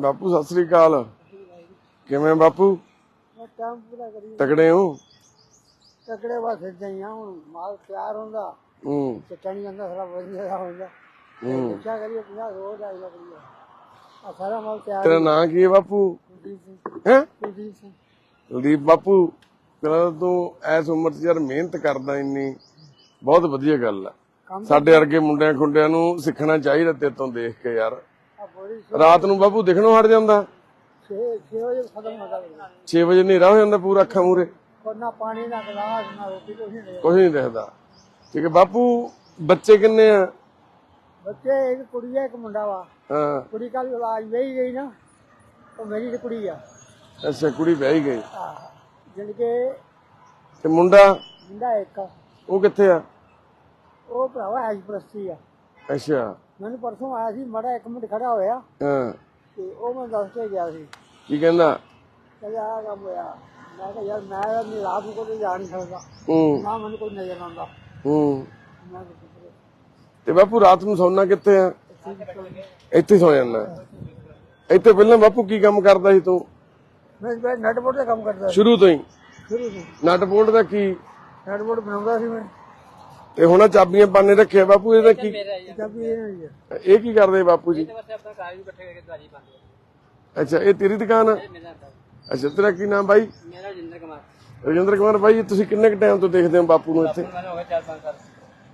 ਬਾਪੂ ਸਤਿ ਸ੍ਰੀ ਅਕਾਲ। ਕਿਵੇਂ ਬਾਪੂ? ਟਾਈਮ ਪੂਰਾ ਕਰੀ ਤਕੜੇ ਹੋ? ਤਕੜੇ ਵਾਸਤੇ ਜਾਈਆਂ ਹੁਣ। ਮਾਲ ਤਿਆਰ ਹੁੰਦਾ। ਹੂੰ। ਚਟਣੀ ਜਾਂਦਾ ਸਾਰਾ ਵਧੀਆ ਦਾ ਹੁੰਦਾ। ਹੂੰ। ਪੁੱਛਿਆ ਕਰੀਏ 50 ਰੋਜ਼ ਆਈ ਲੱਗਦੀ ਆ ਸਾਰਾ ਮਾਲ ਤਿਆਰ ਤੇਰਾ ਨਾਂ ਕੀ ਹੈ ਬਾਪੂ? ਹੈ? ਕੁਲਦੀਪ ਸਿੰਘ। ਕੁਲਦੀਪ ਬਾਪੂ ਕਹਿੰਦਾ ਤੂੰ ਐਸ ਉਮਰ 'ਚ ਯਾਰ ਮਿਹਨਤ ਕਰਦਾ ਇੰਨੀ। ਬਹੁਤ ਵਧੀਆ ਗੱਲ ਆ। ਸਾਡੇ ਵਰਗੇ ਮੁੰਡਿਆਂ ਖੁੰਡਿਆਂ ਨੂੰ ਸਿੱਖਣਾ ਚਾਹੀਦਾ ਤੇਰੇ ਤੋਂ ਦੇਖ ਕੇ ਯਾਰ। ਰਾਤ ਨੂੰ ਬਾਪੂ ਦਿਖਣੋਂ ਹਟ ਜਾਂਦਾ। 6 6 ਵਜੇ ਖਤਮ ਹੋ ਜਾਂਦਾ। 6 ਵਜੇ ਹਨੇਰਾ ਹੋ ਜਾਂਦਾ ਪੂਰਾ ਅੱਖਾਂ ਮੂਰੇ ਨਾ ਪਾਣੀ ਨਾ ਗਲਾਸ ਨਾ ਰੋਟੀ ਕੁਛ ਨਹੀਂ ਕੁਝ ਨਹੀਂ ਦਿਖਦਾ। ਠੀਕ ਹੈ ਬਾਪੂ ਬੱਚੇ ਕਿੰਨੇ ਆ? ਬੱਚੇ ਇੱਕ ਕੁੜੀ ਆ ਇੱਕ ਮੁੰਡਾ ਵਾ। ਹਾਂ। ਕੁੜੀ ਕੱਲ ਇਲਾਜ ਵੇਈ ਗਈ ਨਾ ਉਹ ਮੇਰੀ ਤੇ ਕੁੜੀ ਆ। ਅੱਛਾ ਕੁੜੀ ਵਿਆਹੀ ਗਈ। ਆਹ ਜਿਨ ਕੇ ਤੇ ਮੁੰਡਾ? ਮੁੰਡਾ ਇੱਕ। ਉਹ ਕਿੱਥੇ ਆ? ਉਹ ਭਰਾਵਾ ਐਜ ਪ੍ਰਸਤੀ ਆ। ਅੱਛਾ। ਮੈਨੂੰ ਪਰਸੋਂ ਆਇਆ ਸੀ ਮੜਾ ਇੱਕ ਮਿੰਟ ਖੜਾ ਹੋਇਆ। ਹਾਂ। ਤੇ ਉਹ ਮੈਂ ਦੱਸ ਕੇ ਗਿਆ ਸੀ। ਕੀ ਕਹਿੰਦਾ? ਕਹਿੰਦਾ ਆ ਕੰਮ ਹੋਇਆ। ਮੈਂ ਕਿਹਾ ਯਾਰ ਮੈਂ ਆਪਣੀ ਰਾਤ ਨੂੰ ਕੋਈ ਜਾ ਨਹੀਂ ਸਕਦਾ। ਹੂੰ। ਨਾ ਮੈਨੂੰ ਕੋਈ ਨਜ਼ਰ ਆਉਂਦਾ। ਹੂੰ। ਤੇ ਬਾਪੂ ਰਾਤ ਨੂੰ ਸੌਣਾ ਕਿੱਥੇ ਆ? ਇੱਥੇ ਸੌ ਜਾਂਦਾ। ਇੱਥੇ ਪਹਿਲਾਂ ਬਾਪੂ ਕੀ ਕੰਮ ਕਰਦਾ ਸੀ ਤੂੰ? ਮੈਂ ਮੈਂ ਨੈਟ ਬੋਰਡ ਦਾ ਕੰਮ ਕਰਦਾ ਸੀ। ਸ਼ੁਰੂ ਤੋਂ ਹੀ। ਸ਼ੁਰੂ ਤੋਂ ਨਟ ਬੋਲਟ ਦਾ ਕੀ? ਨੈਟ ਬੋਰਡ ਬਣਾਉਂਦਾ ਸੀ ਮੈਂ। ਤੇ ਹੁਣ ਆਹ ਚਾਬੀਆਂ ਪਾਣੇ ਰੱਖਿਆ ਬਾਪੂ ਇਹਦਾ ਕੀ ਇਹ ਕੀ ਕਰਦੇ ਬਾਪੂ ਜੀ? ਅੱਛਾ ਇਹ ਤੇਰੀ ਦੁਕਾਨ ਆ? ਅੱਛਾ ਤੇਰਾ ਕੀ ਨਾਮ ਬਾਈ? ਮੇਰਾ ਜਿੰਦਰ ਕੁਮਾਰ। ਰਜਿੰਦਰ ਕੁਮਾਰ ਬਾਈ ਤੁਸੀਂ ਕਿੰਨੇ ਕ ਟਾਈਮ ਤੋਂ ਦੇਖਦੇ ਹੋ ਬਾਪੂ ਨੂੰ ਇੱਥੇ? ਮੈਨੂੰ ਹੋ ਗਿਆ 4-5 ਸਾਲ।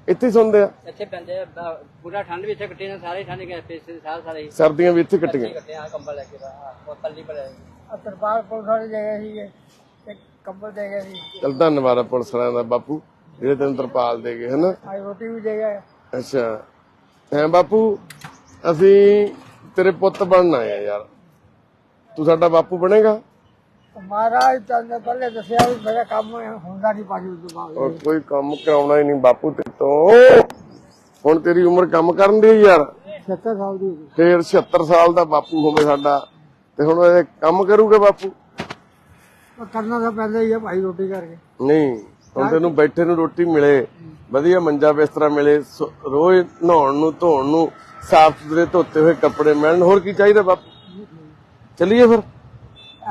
ਇੱਥੇ ਹੀ ਸੌਂਦੇ ਆ? ਇੱਥੇ ਪੈਂਦੇ ਆ, ਬ- ਪੂਰਾ ਠੰਡ ਵੀ ਇੱਥੇ ਕੱਟੀ ਨਾ ਸਾਰੇ ਠੰਡ ਗਏ ਪੇਸੇ ਸਾਰੇ ਸਾਰੇ ਹੀ ਸਰਦੀਆਂ ਵੀ ਇੱਥੇ ਕੱਟੀਆਂ। ਕੱਟੇ ਆ ਕੰਬਲ ਲੈ ਕੇ ਉਹ ਪੱਲੀ ਪਰ ਆ ਤਰਪਾਲ ਪੁਲਿਸ ਵਾਲੇ ਗਏ ਸੀ ਇੱਕ ਕੰਬਲ ਦੇ ਗਏ ਸੀ। ਚਲ ਧੰਨਵਾਦ ਆ ਪੁਲਿਸ ਵਾਲਿਆਂ ਦਾ ਬਾਪੂ। ਜਿਹੜੇ ਤੈਨੂੰ ਤਰਪਾਲ ਦੇ ਗਏ ਹਨਾ? ਰੋਟੀ ਵੀ ਦੇ ਗਏ ਅੱਛਾ। ਹੈ ਬਾਪੂ ਅਸੀਂ ਤੇਰੇ ਪੁੱਤ ਬਣਨਾ ਆ ਯਾਰ। ਤੂੰ ਸਾਡਾ ਬਾਪੂ ਬਣੇਗਾ? ਮਹਾਰਾਜ ਤਾਂ ਪਹਿਲੇ ਦੱਸਿਆ ਵੀ ਮੇਰਾ ਕੰਮ ਹੁੰਦਾ ਨਹੀਂ ਪਾਜੀ ਉਸ ਤੋਂ ਬਾਅਦ। ਔਰ ਕੋਈ ਕੰਮ ਕਰਾਉਣਾ ਹੀ ਨਹੀਂ ਬਾਪੂ ਤੇ ਤੋਂ ਹੁਣ ਤੇਰੀ ਉਮਰ ਕੰਮ ਕਰਨ ਦੀ ਯਾਰ। 70 ਸਾਲ ਦੀ ਫੇਰ 76 ਸਾਲ ਦਾ ਬਾਪੂ ਹੋਵੇ ਸਾਡਾ। ਤੇ ਹੁਣ ਇਹ ਕੰਮ ਕਰੂਗਾ ਬਾਪੂ? ਕਰਨਾ ਤਾਂ ਪੈਂਦਾ ਹੀ ਹੈ ਭਾਈ ਰੋਟੀ ਕਰਕੇ। ਨਹੀਂ। ਹੁਣ ਤੈਨੂੰ ਬੈਠੇ ਨੂੰ ਰੋਟੀ ਮਿਲੇ ਵਧੀਆ ਮੰਜਾ ਬਿਸਤਰਾ ਮਿਲੇ ਰੋਜ਼ ਨਹਾਉਣ ਨੂੰ ਧੋਣ ਨੂੰ ਸਾਫ਼ ਸੁਥਰੇ ਧੋਤੇ ਹੋਏ ਕੱਪੜੇ ਮਿਲਣ ਹੋਰ ਕੀ ਚਾਹੀਦਾ ਬਾਪੂ? ਚੱਲੀਏ ਫਿਰ।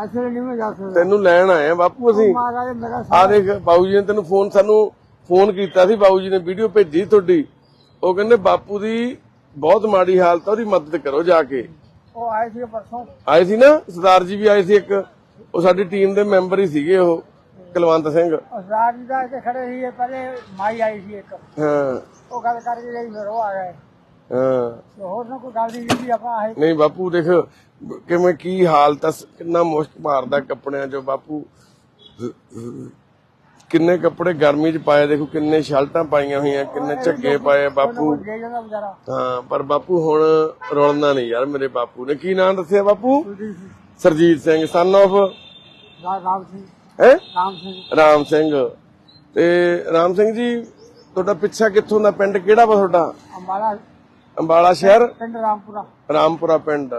ਐਸੇ ਨਹੀਂ ਮੈਂ ਜਾ ਸਕਦਾ। ਤੈਨੂੰ ਲੈਣ ਆਏ ਆ ਬਾਪੂ ਅਸੀਂ। ਆ ਦੇਖ ਬਾਬੂ ਜੀ ਨੇ ਤੈਨੂੰ ਫੋਨ ਸਾਨੂੰ ਫੋਨ ਕੀਤਾ ਸੀ ਬਾਬੂ ਜੀ ਨੇ ਵੀਡੀਓ ਭੇਜੀ ਤੁਹਾਡੀ। ਉਹ ਕਹਿੰਦੇ ਬਾਪੂ ਦੀ ਬਹੁਤ ਮਾੜੀ ਹਾਲਤ ਆ ਉਹਦੀ ਮਦਦ ਕਰੋ ਜਾ ਕੇ। ਉਹ ਆਏ ਸੀ ਪਰਸੋਂ। ਆਏ ਸੀ ਨਾ ਸਰਦਾਰ ਜੀ ਵੀ ਆਏ ਸੀ ਇੱਕ। ਉਹ ਸਾਡੀ ਟੀਮ ਦੇ ਮੈਂਬਰ ਹੀ ਸੀਗੇ ਉਹ। ਕੁਲਵੰਤ ਸਿੰਘ। ਰਾਤ ਦਾ ਇੱਥੇ ਖੜੇ ਸੀ ਪਹਿਲੇ ਮਾਈ ਆਈ ਸੀ ਇੱਕ। ਹਾਂ। ਉਹ ਗੱਲ ਕਰਕੇ ਗਈ ਫਿਰ ਉਹ ਆ ਗਏ। ਹਾਂ। ਤੇ ਹੋਰ ਨਾ ਕੋਈ ਗੱਲ ਨਹੀਂ ਸੀ ਆਪਾਂ ਆਏ ਨਹੀਂ ਬਾਪੂ ਦੇਖ ਕਿਵੇਂ ਕੀ ਹਾਲਤ ਆ ਕਿੰਨਾ ਮੁਸ਼ਕ ਮਾਰਦਾ ਕੱਪੜਿਆਂ 'ਚੋਂ ਬਾਪੂ। ਕਿੰਨੇ ਕੱਪੜੇ ਗਰਮੀ 'ਚ ਪਾਏ ਦੇਖੋ ਕਿੰਨੇ ਸ਼ਰਟਾਂ ਪਾਈਆਂ ਹੋਈਆਂ ਕਿੰਨੇ ਝੱਗੇ ਪਾਏ ਬਾਪੂ। ਹਾਂ ਪਰ ਬਾਪੂ ਹੁਣ ਰੋਲਣਾ ਨਹੀਂ ਯਾਰ ਮੇਰੇ ਬਾਪੂ ਨੇ। ਕੀ ਨਾਮ ਦੱਸਿਆ ਬਾਪੂ? ਸਰਜੀਤ ਸਿੰਘ ਸਨ ਰਾ- ਰਾਮ ਸਿੰਘ। ਹੈ? ਰਾਮ ਸਿੰਘ। ਰਾਮ ਸਿੰਘ। ਤੇ ਰਾਮ ਸਿੰਘ ਜੀ ਤੁਹਾਡਾ ਪਿੱਛਾ ਕਿੱਥੋਂ ਦਾ ਪਿੰਡ ਕਿਹੜਾ ਵਾ ਤੁਹਾਡਾ? ਅੰਬਾਲਾ। ਅੰਬਾਲਾ ਸ਼ਹਿਰ? ਪਿੰਡ ਰਾਮਪੁਰਾ। ਰਾਮਪੁਰਾ ਪਿੰਡ।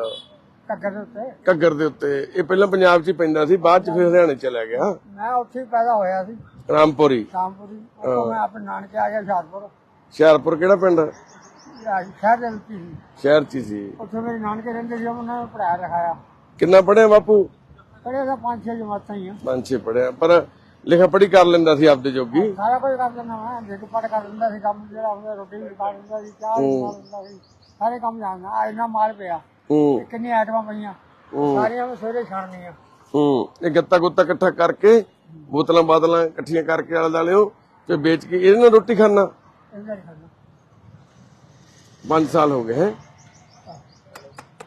ਕੱਗਰ ਦੇ ਉੱਤੇ। ਘੱਗਰ ਦੇ ਉੱਤੇ। ਇਹ ਪਹਿਲਾਂ ਪੰਜਾਬ 'ਚ ਹੀ ਪੈਂਦਾ ਸੀ ਬਾਅਦ 'ਚ ਫਿਰ ਹਰਿਆਣੇ ਚਲਾ ਗਿਆ। ਮੈਂ ਉੱਥੇ ਹੀ ਪੈਦਾ ਹੋਇਆ ਸੀ। ਰਾਮਪੁਰੀ। ਰਾਮਪੁਰੀ। ਉੱਥੋਂ ਮੈਂ ਆਪਣੇ ਨਾਨਕੇ ਆ ਗਿਆ ਹੁਸ਼ਿਆਰਪੁਰ। ਹੁਸ਼ਿਆਰਪੁਰ ਕਿਹੜਾ ਪਿੰਡ? ਸ਼ਹਿਰ ਦੇ ਵਿੱਚ ਹੀ ਸੀ। ਸ਼ਹਿਰ 'ਚ ਸੀ। ਉੱਥੇ ਮੇਰੇ ਨਾਨਕੇ ਰਹਿੰਦੇ ਸੀ ਉਹਨਾਂ ਨੇ ਪੜਾਇਆ ਲਿਖਾਇਆ। ਕਿੰਨਾ ਪੜਿਆ ਬਾਪੂ? ਪੜਿਆ ਤਾਂ ਪੰਜ ਛੇ ਜਮਾਤਾਂ ਹੀ ਆ। ਪੰਜ ਛੇ ਪੜਿਆ ਪਰ ਲਿਖਾ ਪੜੀ ਕਰ ਲੈਂਦਾ ਸੀ ਆਪਦੇ ਜੋਗੀ। ਸਾਰਾ ਕੁਝ ਕਰ ਲੈਂਦਾ ਮੈਂ ਜਿੱਦ ਪੜ ਕਰ ਲੈਂਦਾ ਸੀ ਕੰਮ ਜਿਹੜਾ ਹੁੰਦਾ ਰੋਟੀ ਵੀ ਪਕਾ ਲੈਂਦਾ ਸੀ ਚਾਹ ਵੀ ਬਣਾ ਲੈਂਦਾ ਸੀ ਸਾਰੇ ਕੰਮ ਜਾਣਦਾ। ਆ ਇੰਨਾ ਮਾਲ ਪਿਆ ਹੂੰ। ਕਿੰਨੀ ਆਈਟਮਾਂ ਪਈਆਂ ਸਾਰੀਆਂ ਮੈਂ ਸਵੇਰੇ ਛਾਣਨੀਆਂ। ਹੂੰ ਇਹ ਗੱਤਾ ਗੁੱਤਾ ਇਕੱਠਾ ਕਰਕੇ ਬੋਤਲਾਂ ਬਾਦਲਾਂ ਇਕੱਠੀਆਂ ਕਰਕੇ ਆਲੇ ਦਾਲਿਓ ਤੇ ਵੇਚ ਕੇ ਇਹਦੇ ਨਾਲ ਰੋਟੀ ਖਾਣਾ ਇਹਦਾ ਨਹੀਂ ਖਾਣਾ 5 ਸਾਲ ਹੋ ਗਏ ਹੈ?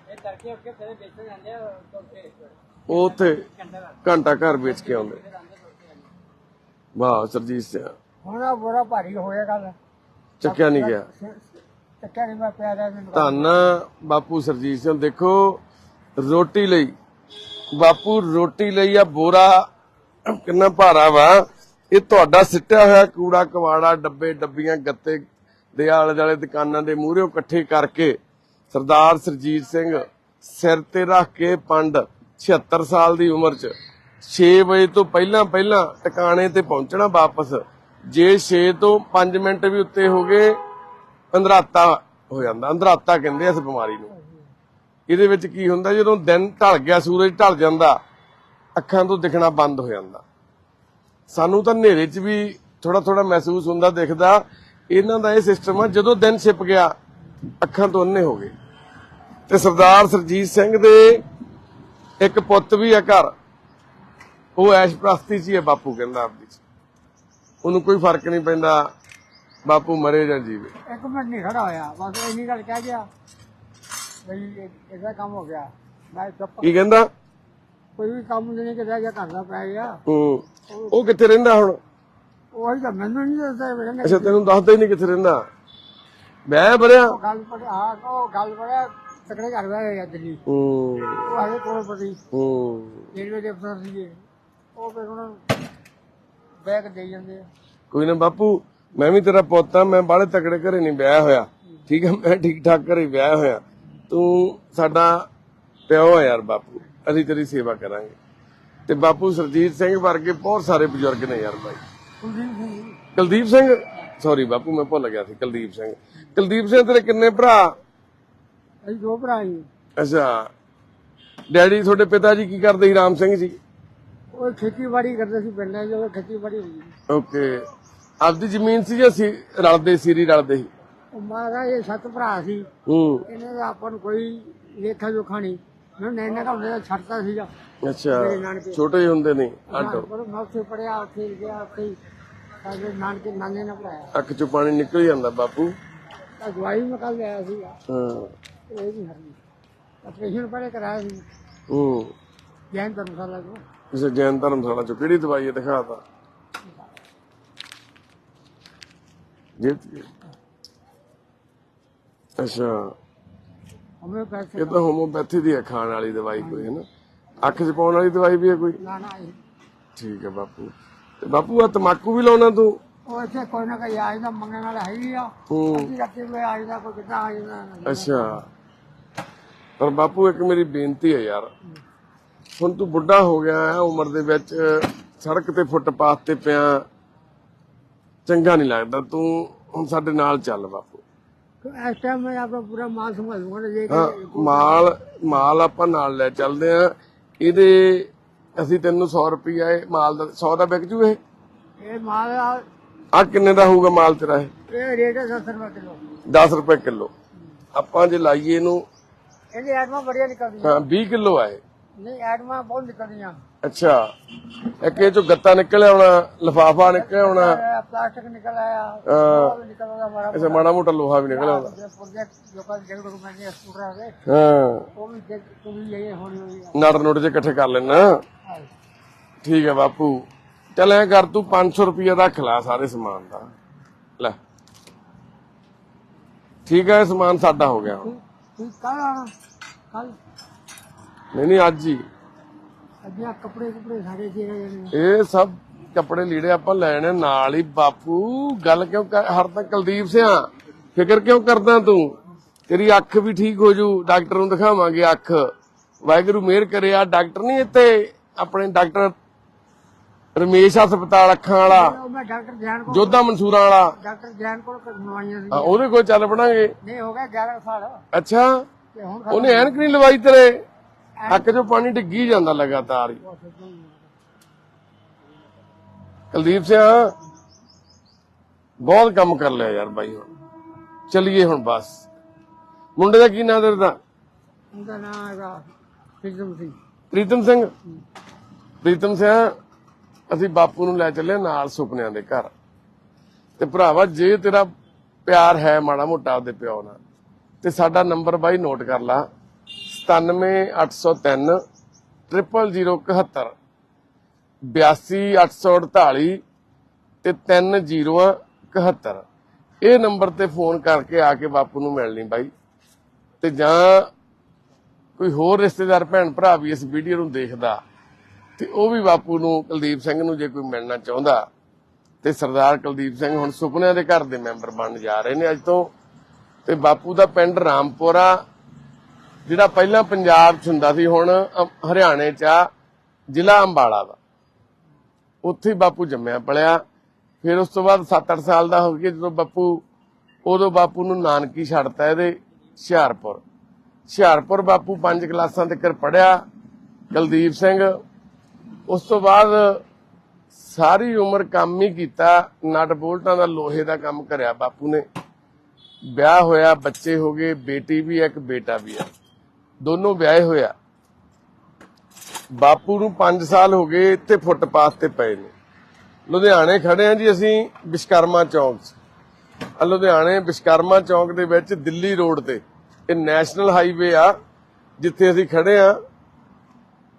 ਇਹ ਕਰਕੇ ਉੱਕੇ ਫਿਰ ਵੇਚਣ ਜਾਂਦੇ ਆ ਉਹ ਉੱਥੇ ਘੰਟਾ ਘਰ ਵੇਚ ਕੇ ਆਉਂਦੇ। ਵਾਹ ਸਰਜੀਤ ਸਿੰਘ। ਹੁਣ ਆ ਬੋਰਾ ਭਾਰੀ ਹੋਇਆ ਗੱਲ। ਚੱਕਿਆ ਨਹੀਂ ਗਿਆ। ਚੱਕਿਆ ਨਹੀਂ ਮੈਂ ਪਿਆ ਰਿਹਾ ਮੈਨੂੰ। ਧੰਨ ਬਾਪੂ ਸਰਜੀਤ ਸਿੰਘ। ਦੇਖੋ ਰੋਟੀ ਲਈ। ਬਾਪੂ ਰੋਟੀ ਲਈ ਆ ਬੋਰਾ। ਕਿੰਨਾ ਭਾਰਾ ਵਾ। ਇਹ ਤੁਹਾਡਾ ਸਿੱਟਿਆ ਹੋਇਆ ਕੂੜਾ ਕਵਾੜਾ ਡੱਬੇ ਡੱਬੀਆਂ ਗੱਤੇ ਦੇ ਆਲੇ ਦੁਆਲੇ ਦੁਕਾਨਾਂ ਦੇ ਮੂਹਰੇ ਇਕੱਠੇ ਕਰਕੇ ਸਰਦਾਰ ਸਰਜੀਤ ਸਿੰਘ ਸਿਰ ਤੇ ਰੱਖ ਕੇ ਪੰਡ 76 ਸਾਲ ਦੀ ਉਮਰ 'ਚ 6 ਵਜੇ ਤੋਂ ਪਹਿਲਾਂ ਪਹਿਲਾਂ ਟਿਕਾਣੇ ਤੇ ਪਹੁੰਚਣਾ ਵਾਪਸ। ਜੇ 6 ਤੋਂ 5 ਮਿੰਟ ਵੀ ਉੱਤੇ ਹੋ ਗਏ, ਅੰਧਰਾਤਾ ਹੋ ਜਾਂਦਾ। ਅੰਧਰਾਤਾ ਕਹਿੰਦੇ ਇਸ ਬਿਮਾਰੀ ਨੂੰ। ਇਹਦੇ ਵਿੱਚ ਕੀ ਹੁੰਦਾ, ਜਦੋਂ ਦਿਨ ਢਲ ਗਿਆ, ਸੂਰਜ ਢਲ ਜਾਂਦਾ, ਅੱਖਾਂ ਤੋਂ ਦਿਖਣਾ ਬੰਦ ਹੋ ਜਾਂਦਾ। ਸਾਨੂੰ ਤਾਂ ਹਨੇਰੇ 'ਚ ਵੀ ਥੋੜਾ ਥੋੜਾ ਮਹਿਸੂਸ ਹੁੰਦਾ, ਦਿਖਦਾ। ਇਹਨਾਂ ਦਾ ਇਹ ਸਿਸਟਮ ਆ, ਜਦੋਂ ਦਿਨ ਛਿਪ ਗਿਆ, ਅੱਖਾਂ ਤੋਂ ਅੰਨੇ ਹੋ ਗਏ। ਤੇ ਸਰਦਾਰ ਸਰਜੀਤ ਸਿੰਘ ਦੇ ਇੱਕ ਪੁੱਤ ਵੀ ਆ ਘਰ। ਉਹ ਐਸ਼ ਪ੍ਰਸਤੀ 'ਚ ਹੀ ਹੈ ਬਾਪੂ ਕਹਿੰਦਾ ਆਪਦੀ 'ਚ। ਉਹਨੂੰ ਕੋਈ ਫ਼ਰਕ ਨਹੀਂ ਪੈਂਦਾ ਬਾਪੂ ਮਰੇ ਜਾਂ ਜੀਵੇ। ਇੱਕ ਮਿੰਟ ਨਹੀਂ ਖੜਾ ਹੋਇਆ। ਬਸ ਇੰਨੀ ਗੱਲ ਕਹਿ ਗਿਆ। ਬਈ ਇਹ- ਇਹਦਾ ਕੰਮ ਹੋ ਗਿਆ। ਮੈਂ ਚੁੱਪ ਕੀ ਕਹਿੰਦਾ? ਕੋਈ ਵੀ ਕੰਮ ਨਹੀਂ ਕਿ ਰਹਿ ਗਿਆ ਘਰ ਦਾ ਪੈ ਗਿਆ। ਹੂੰ। ਉਹ ਕਿੱਥੇ ਰਹਿੰਦਾ ਹੁਣ? ਉਹੀ ਤਾਂ ਮੈਨੂੰ ਨਹੀਂ ਦੱਸਦਾ ਵੀ ਕਹਿੰਦੇ ਅੱਛਾ ਤੈਨੂੰ ਦੱਸਦਾ ਹੀ ਨਹੀਂ ਕਿੱਥੇ ਰਹਿੰਦਾ। ਮੈਂ ਬਰਿਆ ਗੱਲ ਪਰ ਹਾਂ ਉਹ ਗੱਲ ਪਰ ਤਕੜੇ ਘਰ ਬੈ ਗਿਆ ਦਿੱਲੀ ਹੂੰ। ਉਹ ਆਗੇ ਕੋਲ ਪਤੀ ਹੂੰ। ਰੇਲਵੇ ਦੇ ਅਫਸਰ ਸੀਗੇ ਉਹ ਫਿਰ ਉਹਨਾਂ ਨੂੰ ਬੈਗ ਦੇ ਜਾਂਦੇ ਆ। ਕੋਈ ਨਾ ਬਾਪੂ ਮੈਂ ਵੀ ਤੇਰਾ ਪੁੱਤ ਆ ਮੈਂ ਬਾਹਲੇ ਤਕੜੇ ਘਰੇ ਨਹੀਂ ਵਿਆਹ ਹੋਇਆ। ਠੀਕ ਹੈ ਮੈਂ ਠੀਕ ਠਾਕ ਘਰੇ ਵਿਆਹ ਹੋਇਆ। ਤੂੰ ਸਾਡਾ ਪਿਓ ਆ ਯਾਰ ਬਾਪੂ ਅਸੀਂ ਤੇਰੀ ਸੇਵਾ ਕਰਾਂਗੇ। ਤੇ ਬਾਪੂ ਸਰਜੀਤ ਸਿੰਘ ਵਰਗੇ ਬਹੁਤ ਸਾਰੇ ਬਜ਼ੁਰਗ ਨੇ ਯਾਰ ਬਾਈ। ਕੁਲਦੀਪ ਸਿੰਘ ਸੌਰੀ ਬਾਪੂ ਮੈਂ ਭੁੱਲ ਗਿਆ ਸੀ ਕੁਲਦੀਪ ਸਿੰਘ। ਕੁਲਦੀਪ ਸਿੰਘ ਤੇਰੇ ਕਿੰਨੇ ਭਰਾ? ਅਸੀਂ ਦੋ ਭਰਾ ਸੀ ਅੱਛਾ। ਡੈਡੀ ਤੁਹਾਡੇ ਪਿਤਾ ਜੀ ਕੀ ਕਰਦੇ ਸੀ? ਰਾਮ ਸਿੰਘ ਜੀ? ਉਹ ਖੇਤੀਬਾੜੀ ਕਰਦੇ ਸੀ ਪਿੰਡਾਂ 'ਚ ਜਦੋਂ ਖੇਤੀਬਾੜੀ ਹੁੰਦੀ ਸੀ। ਓਕੇ। ਆਪਦੀ ਜ਼ਮੀਨ ਸੀ ਜਾਂ ਸੀ ਰਲਦੇ ਸੀਰੀ ਰਲਦੇ ਸੀ? ਉਹ ਮਾਰਾ ਇਹ ਸੱਤ ਭਰਾ ਸੀ। ਹੂੰ। ਇਹਨਾਂ ਦਾ ਆਪਾਂ ਨੂੰ ਕੋਈ ਲੇਖਾ ਜੋਖਾ ਨਹੀਂ। ਮੈਨੂੰ ਨੈਣਾ ਦਾ ਛੱਡਦਾ ਸੀਗਾ। ਅੱਛਾ। ਮੇਰੇ ਨਾਨਕੇ। ਛੋਟੇ ਜਿਹੇ ਹੁੰਦੇ ਨਹੀਂ ਅੱਡ। ਪਰ ਮੈਂ ਉੱਥੇ ਪੜਿਆ ਉੱਥੇ ਗਿਆ ਉੱਥੇ ਹੀ ਸਾਡੇ ਨਾਨਕੇ ਨਾਨੇ ਨੇ ਪੜਾਇਆ ਅੱਖ ਚੋਂ ਪਾਣੀ ਨਿਕਲ ਜਾਂਦਾ ਬਾਪੂ। ਤਾਂ ਦਵਾਈ ਮੈਂ ਕੱਲ ਲਿਆਇਆ ਸੀਗਾ। ਹਾਂ। ਇਹ ਨਹੀਂ ਹਰਨੀ ਆਪਰੇਸ਼ਨ ਪਹਿਲੇ ਕਰਾਇਆ ਸੀ। ਹੂੰ। ਜੈਨ ਧਰਮਸ਼ਾਲਾ ਤੋਂ ਕਿਸੇ ਜੈਨ ਧਰਮਸ਼ਾਲਾ ਚੋਂ। ਕਿਹੜੀ ਦਵਾਈ ਹੈ ਦਿਖਾਤਾ? ਜਿੱਤ ਗਏ। ਅੱਛਾ। ਹਮੇ ਪੈਸੇ ਇਹ ਤਾਂ ਹੋਮੋਪੈਥੀ ਦੀ ਹੈ ਖਾਣ ਵਾਲੀ ਦਵਾਈ ਕੋਈ ਹੈ ਨਾ? ਅੱਖ 'ਚ ਪਾਉਣ ਵਾਲੀ ਦਵਾਈ ਵੀ ਹੈ ਕੋਈ? ਨਾ ਨਾ ਇਹ- ਠੀਕ ਹੈ ਬਾਪੂ। ਤੇ ਬਾਪੂ ਆ ਤਮਾਕੂ ਵੀ ਲਾਉਣਾ ਤੂੰ? ਉਹ ਇੱਥੇ ਕੋਈ ਨਾ ਕੋਈ ਆਜ ਦਾ ਮੰਗਣ ਵਾਲਾ ਹੈ ਹੀ ਆ। ਹੂੰ। ਅਸੀਂ ਰੱਖੇ ਹੋਏ ਆਜ ਦਾ ਕੋਈ ਕਿੱਦਾਂ ਆ ਜਾਂਦਾ ਅੱਛਾ। ਪਰ ਬਾਪੂ ਇੱਕ ਮੇਰੀ ਬੇਨਤੀ ਹੈ ਯਾਰ। ਹੁਣ ਤੂੰ ਬੁੱਢਾ ਹੋ ਗਿਆ ਹੈ ਉਮਰ ਦੇ ਵਿੱਚ ਸੜਕ ਤੇ ਫੁੱਟਪਾਥ ਤੇ ਪਿਆ ਚੰਗਾ ਨਹੀਂ ਲੱਗਦਾ। ਤੂੰ ਹੁਣ ਸਾਡੇ ਨਾਲ ਚੱਲ ਬਾਪੂ। ਇਸ ਟਾਈਮ ਮੈਂ ਆਪਣਾ ਪੂਰਾ ਮਾਲ ਸੰਭਾਲੂਗਾ ਜੇ ਮਾਲ ਮਾਲ ਆਪਾਂ ਨਾਲ ਲੈ ਚੱਲਦੇ ਆ ਇਹਦੇ ਅਸੀਂ ਤੈਨੂੰ 100 ਰੁਪਈਆ ਇਹ ਮਾਲ ਦਾ 100 ਦਾ ਵਿਕ ਜੂ ਇਹ? ਇਹ ਮਾਲ ਆ- ਆ ਕਿੰਨੇ ਦਾ ਹੋਊਗਾ ਮਾਲ ਤੇਰਾ ਇਹ? ਇਹ ਰੇਟ ਹੈ 70 ਰੁਪਏ ਕਿਲੋ। 10 ਰੁਪਏ ਕਿਲੋ। ਆਪਾਂ ਜੇ ਲਾਈਏ ਇਹਨੂੰ ਇਹਦੀ ਐਟਮਾਂ ਬੜੀਆਂ ਨਿਕਲਦੀਆਂ। ਹਾਂ 20 ਕਿਲੋ ਆਏ ਨਹੀਂ ਐਟਮਾਂ ਬਹੁਤ ਨਿਕਲਦੀਆਂ। ਅੱਛਾ। ਇੱਕ ਇਹ ਚੋਂ ਗੱਤਾ ਨਿਕਲ ਆਉਣਾ ਲਫਾਫਾ ਨਿਕਲ ਆਉਣਾ ਇਹ ਪਲਾਸਟਿਕ ਨਿਕਲ ਆਇਆ ਹਾਂ। ਉਹ ਵੀ ਨਿਕਲ ਆਉਂਦਾ ਮਾੜਾ ਅੱਛਾ ਮਾੜਾ ਮੋਟਾ ਲੋਹਾ ਵੀ ਨਿਕਲ ਆਉਂਦਾ ਪ੍ਰੋਜੈਕਟ ਲੋਕਾਂ ਦੇ ਜਿਹੜੇ ਮੈਂ ਨੇ ਸਕੂਟਰ ਆ ਗਏ। ਹਾਂ। ਉਹ ਵੀ ਜੇ ਤੂੰ ਵੀ ਇਹ ਹੋਣੀ ਹੋਈ ਆ ਨੜ ਨੁੜ ਜੇ ਇਕੱਠੇ ਕਰ ਲੈਣਾ। ਹਾਂ। ਠੀਕ ਹੈ ਬਾਪੂ। ਚੱਲ ਐ ਕਰ ਤੂੰ 500 ਰੁਪਏ ਰੱਖ ਲੈ ਸਾਰੇ ਸਮਾਨ ਦਾ। ਲੈ। ਠੀਕ ਹੈ ਇਹ ਸਮਾਨ ਸਾਡਾ ਹੋ ਗਿਆ ਹੁਣ। ਤੂੰ ਕੱਲ ਆਣਾ ਕੱਲ ਨਹੀਂ ਨਹੀਂ ਅੱਜ ਹੀ। ਕੱਪੜੇ ਕੁਪੜੇ ਸਾਰੇ ਇਹ ਸਭ ਕੱਪੜੇ ਲੀੜੇ ਆਪਾਂ ਲੈਣੇ ਨਾਲ ਹੀ। ਬਾਪੂ ਗੱਲ ਕਿਉਂ ਕਰ- ਹਰ ਤੱਕ ਕੁਲਦੀਪ ਸਿਆ। ਫਿਕਰ ਕਿਉਂ ਕਰਦਾ ਤੂੰ? ਤੇਰੀ ਅੱਖ ਵੀ ਠੀਕ ਹੋ ਜੂ। ਡਾਕਟਰ ਨੂੰ ਦਿਖਾਵਾਂਗੇ ਅੱਖ। ਵਾਹਿਗੁਰੂ ਮਿਹਰ ਕਰੇ। ਆ ਡਾਕਟਰ ਨਹੀਂ ਇੱਥੇ। ਆਪਣੇ ਡਾਕਟਰ ਰਮੇਸ਼ ਹਸਪਤਾਲ ਅੱਖਾਂ ਵਾਲਾ ਉਹ ਮੈਂ ਡਾਕਟਰ ਜੈਨ ਕੋਲ ਜੋਧਾ ਮਨਸੂਰਾਂ ਵਾਲਾ। ਡਾਕਟਰ ਜੈਨ ਕੋਲ ਕਰਵਾਈਆਂ ਸੀ? ਹਾਂ, ਉਹਦੇ ਕੋਲ ਚੱਲ ਪੜਾਂਗੇ। ਨਹੀਂ ਹੋ ਗਿਆ 11 ਸਾਲ। ਅੱਛਾ ਤੇ ਹੁਣ ਉਹਨੇ ਐਨਕ ਨਹੀਂ ਲਵਾਈ ਤੇਰੇ? ਅੱਖ 'ਚੋਂ ਪਾਣੀ ਡਿੱਗੀ ਜਾਂਦਾ ਲਗਾਤਾਰ ਹੀ। ਕੁਲਦੀਪ ਸਿੰਘ ਬਹੁਤ ਕੰਮ ਕਰ ਲਿਆ ਯਾਰ ਬਾਈ ਹੁਣ। ਚਲਿਏ ਹੁਣ ਬਸ। ਮੁੰਡੇ ਦਾ ਕੀ ਨਾਂ ਤੇਰੇ ਦਾ? ਉਹਦਾ ਨਾਮ ਹੈਗਾ ਫਿਜ਼ਮ ਸਿੰਘ। ਪ੍ਰੀਤਮ ਸਿੰਘ? ਪ੍ਰੀਤਮ ਸਿੰਘ ਅਸੀਂ ਬਾਪੂ ਨੂੰ ਲੈ ਚੱਲੇ ਨਾਲ ਸੁਪਨਿਆਂ ਦੇ ਘਰ। ਤੇ ਭਰਾਵਾ, ਜੇ ਤੇਰਾ ਪਿਆਰ ਹੈ ਮਾੜਾ ਮੋਟਾ ਉਹਦੇ ਪਿਓ ਨਾਲ, ਤੇ ਸਾਡਾ ਨੰਬਰ ਬਾਈ ਨੋਟ ਕਰ ਲਾ। 97803 00071 82848 ਤੇ 3071 ਇਹ ਨੰਬਰ ਤੇ ਫੋਨ ਕਰਕੇ ਆ ਕੇ ਬਾਪੂ ਨੂੰ ਮਿਲ ਲਈ ਬਾਈ। ਤੇ ਜਾਂ ਕੋਈ ਹੋਰ ਰਿਸ਼ਤੇਦਾਰ, ਭੈਣ ਭਰਾ ਵੀ ਇਸ ਵੀਡੀਓ ਨੂੰ ਦੇਖਦਾ। ਤੇ ਉਹ ਵੀ ਬਾਪੂ ਨੂੰ, ਕੁਲਦੀਪ ਸਿੰਘ ਨੂੰ ਜੇ ਕੋਈ ਮਿਲਣਾ ਚਾਹੁੰਦਾ, ਤੇ ਸਰਦਾਰ ਕੁਲਦੀਪ ਸਿੰਘ ਹੁਣ ਸੁਪਨਿਆਂ ਦੇ ਘਰ ਦੇ ਮੈਂਬਰ ਬਣਨ ਜਾ ਰਹੇ ਨੇ ਅੱਜ ਤੋਂ। ਤੇ ਬਾਪੂ ਦਾ ਪਿੰਡ ਰਾਮਪੁਰਾ, ਜਿਹੜਾ ਪਹਿਲਾਂ ਪੰਜਾਬ 'ਚ ਹੁੰਦਾ ਸੀ, ਹੁਣ ਹਰਿਆਣੇ 'ਚ ਆ, ਜ਼ਿਲ੍ਹਾ ਅੰਬਾਲਾ ਦਾ। ਉੱਥੇ ਬਾਪੂ ਜੰਮਿਆ ਪਲਿਆ। ਫਿਰ ਉਸ ਤੋਂ ਬਾਅਦ 7-8 ਸਾਲ ਦਾ ਹੋ ਗਿਆ, ਜਦੋਂ ਬਾਪੂ, ਉਦੋਂ ਬਾਪੂ ਨੂੰ ਨਾਨਕੀ ਛੱਡਤਾ ਇਹਦੇ, ਹੁਸ਼ਿਆਰਪੁਰ। ਹੁਸ਼ਿਆਰਪੁਰ ਬਾਪੂ ਪੰਜ ਕਲਾਸਾਂ ਤੱਕ ਪੜਿਆ ਕੁਲਦੀਪ ਸਿੰਘ ਉਸ ਤੋਂ ਬਾਅਦ ਸਾਰੀ ਉਮਰ ਕੰਮ ਹੀ ਕੀਤਾ, ਨਟ ਬੋਲਟਾਂ ਦਾ ਲੋਹੇ ਦਾ ਕੰਮ ਕਰਿਆ ਬਾਪੂ ਨੇ। ਵਿਆਹ ਹੋਇਆ, ਬੱਚੇ ਹੋ ਗਏ, ਬੇਟੀ ਵੀ ਹੈ, ਇੱਕ ਬੇਟਾ ਵੀ ਆ ਦੋਨੋਂ ਵਿਆਹੇ ਹੋਇਆ ਬਾਪੂ ਨੂੰ 5 ਸਾਲ ਹੋ ਗਏ ਇੱਥੇ ਫੁੱਟਪਾਥ ਤੇ ਪਏ ਨੇ। ਲੁਧਿਆਣੇ ਖੜੇ ਆ ਜੀ ਅਸੀਂ ਵਿਸ਼ਕਰਮਾ ਚੌਂਕ 'ਚ। ਲੁਧਿਆਣੇ ਵਿਸ਼ਕਰਮਾ ਚੌਂਕ ਦੇ ਵਿੱਚ ਦਿੱਲੀ ਰੋਡ ਤੇ, ਇਹ ਨੈਸ਼ਨਲ ਹਾਈਵੇ ਆ, ਜਿੱਥੇ ਅਸੀਂ ਖੜੇ ਆ।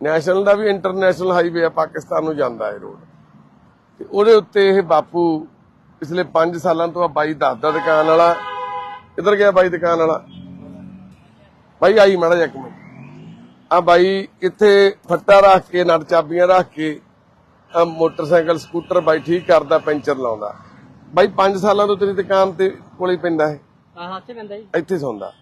ਨੈਸ਼ਨਲ ਦਾ ਵੀ ਇੰਟਰਨੈਸ਼ਨਲ ਹਾਈਵੇ ਆ ਪਾਕਿਸਤਾਨ ਨੂੰ ਜਾਂਦਾ ਹੈ ਰੋਡ। ਤੇ ਉਹਦੇ ਉੱਤੇ ਇਹ ਬਾਪੂ ਪਿਛਲੇ 5 ਸਾਲਾਂ ਤੋਂ ਆ ਬਾਈ ਦੱਸਦਾ ਦੁਕਾਨ ਵਾਲਾ ਕਿੱਧਰ ਗਿਆ ਬਾਈ ਦੁਕਾਨ ਵਾਲਾ? ਬਾਈ ਆਈ ਮਾੜਾ ਜਿਹਾ ਇੱਕ ਮਿੰਟ। ਆ ਬਾਈ ਇੱਥੇ ਫੱਟਾ ਰੱਖ ਕੇ ਨਟ ਚਾਬੀਆਂ ਰੱਖ ਕੇ ਆ ਮੋਟਰਸਾਈਕਲ ਸਕੂਟਰ ਬਾਈ ਠੀਕ ਕਰਦਾ ਪੈਂਚਰ ਲਾਉਂਦਾ। ਬਾਈ 5 ਸਾਲਾਂ ਤੋਂ ਤੇਰੀ ਦੁਕਾਨ ਤੇ ਕੋਲੇ ਪੈਂਦਾ ਹੈ ਹਾਂ ਹੱਥੇ ਪੈਂਦਾ ਜੀ। ਇੱਥੇ ਸੌਂਦਾ।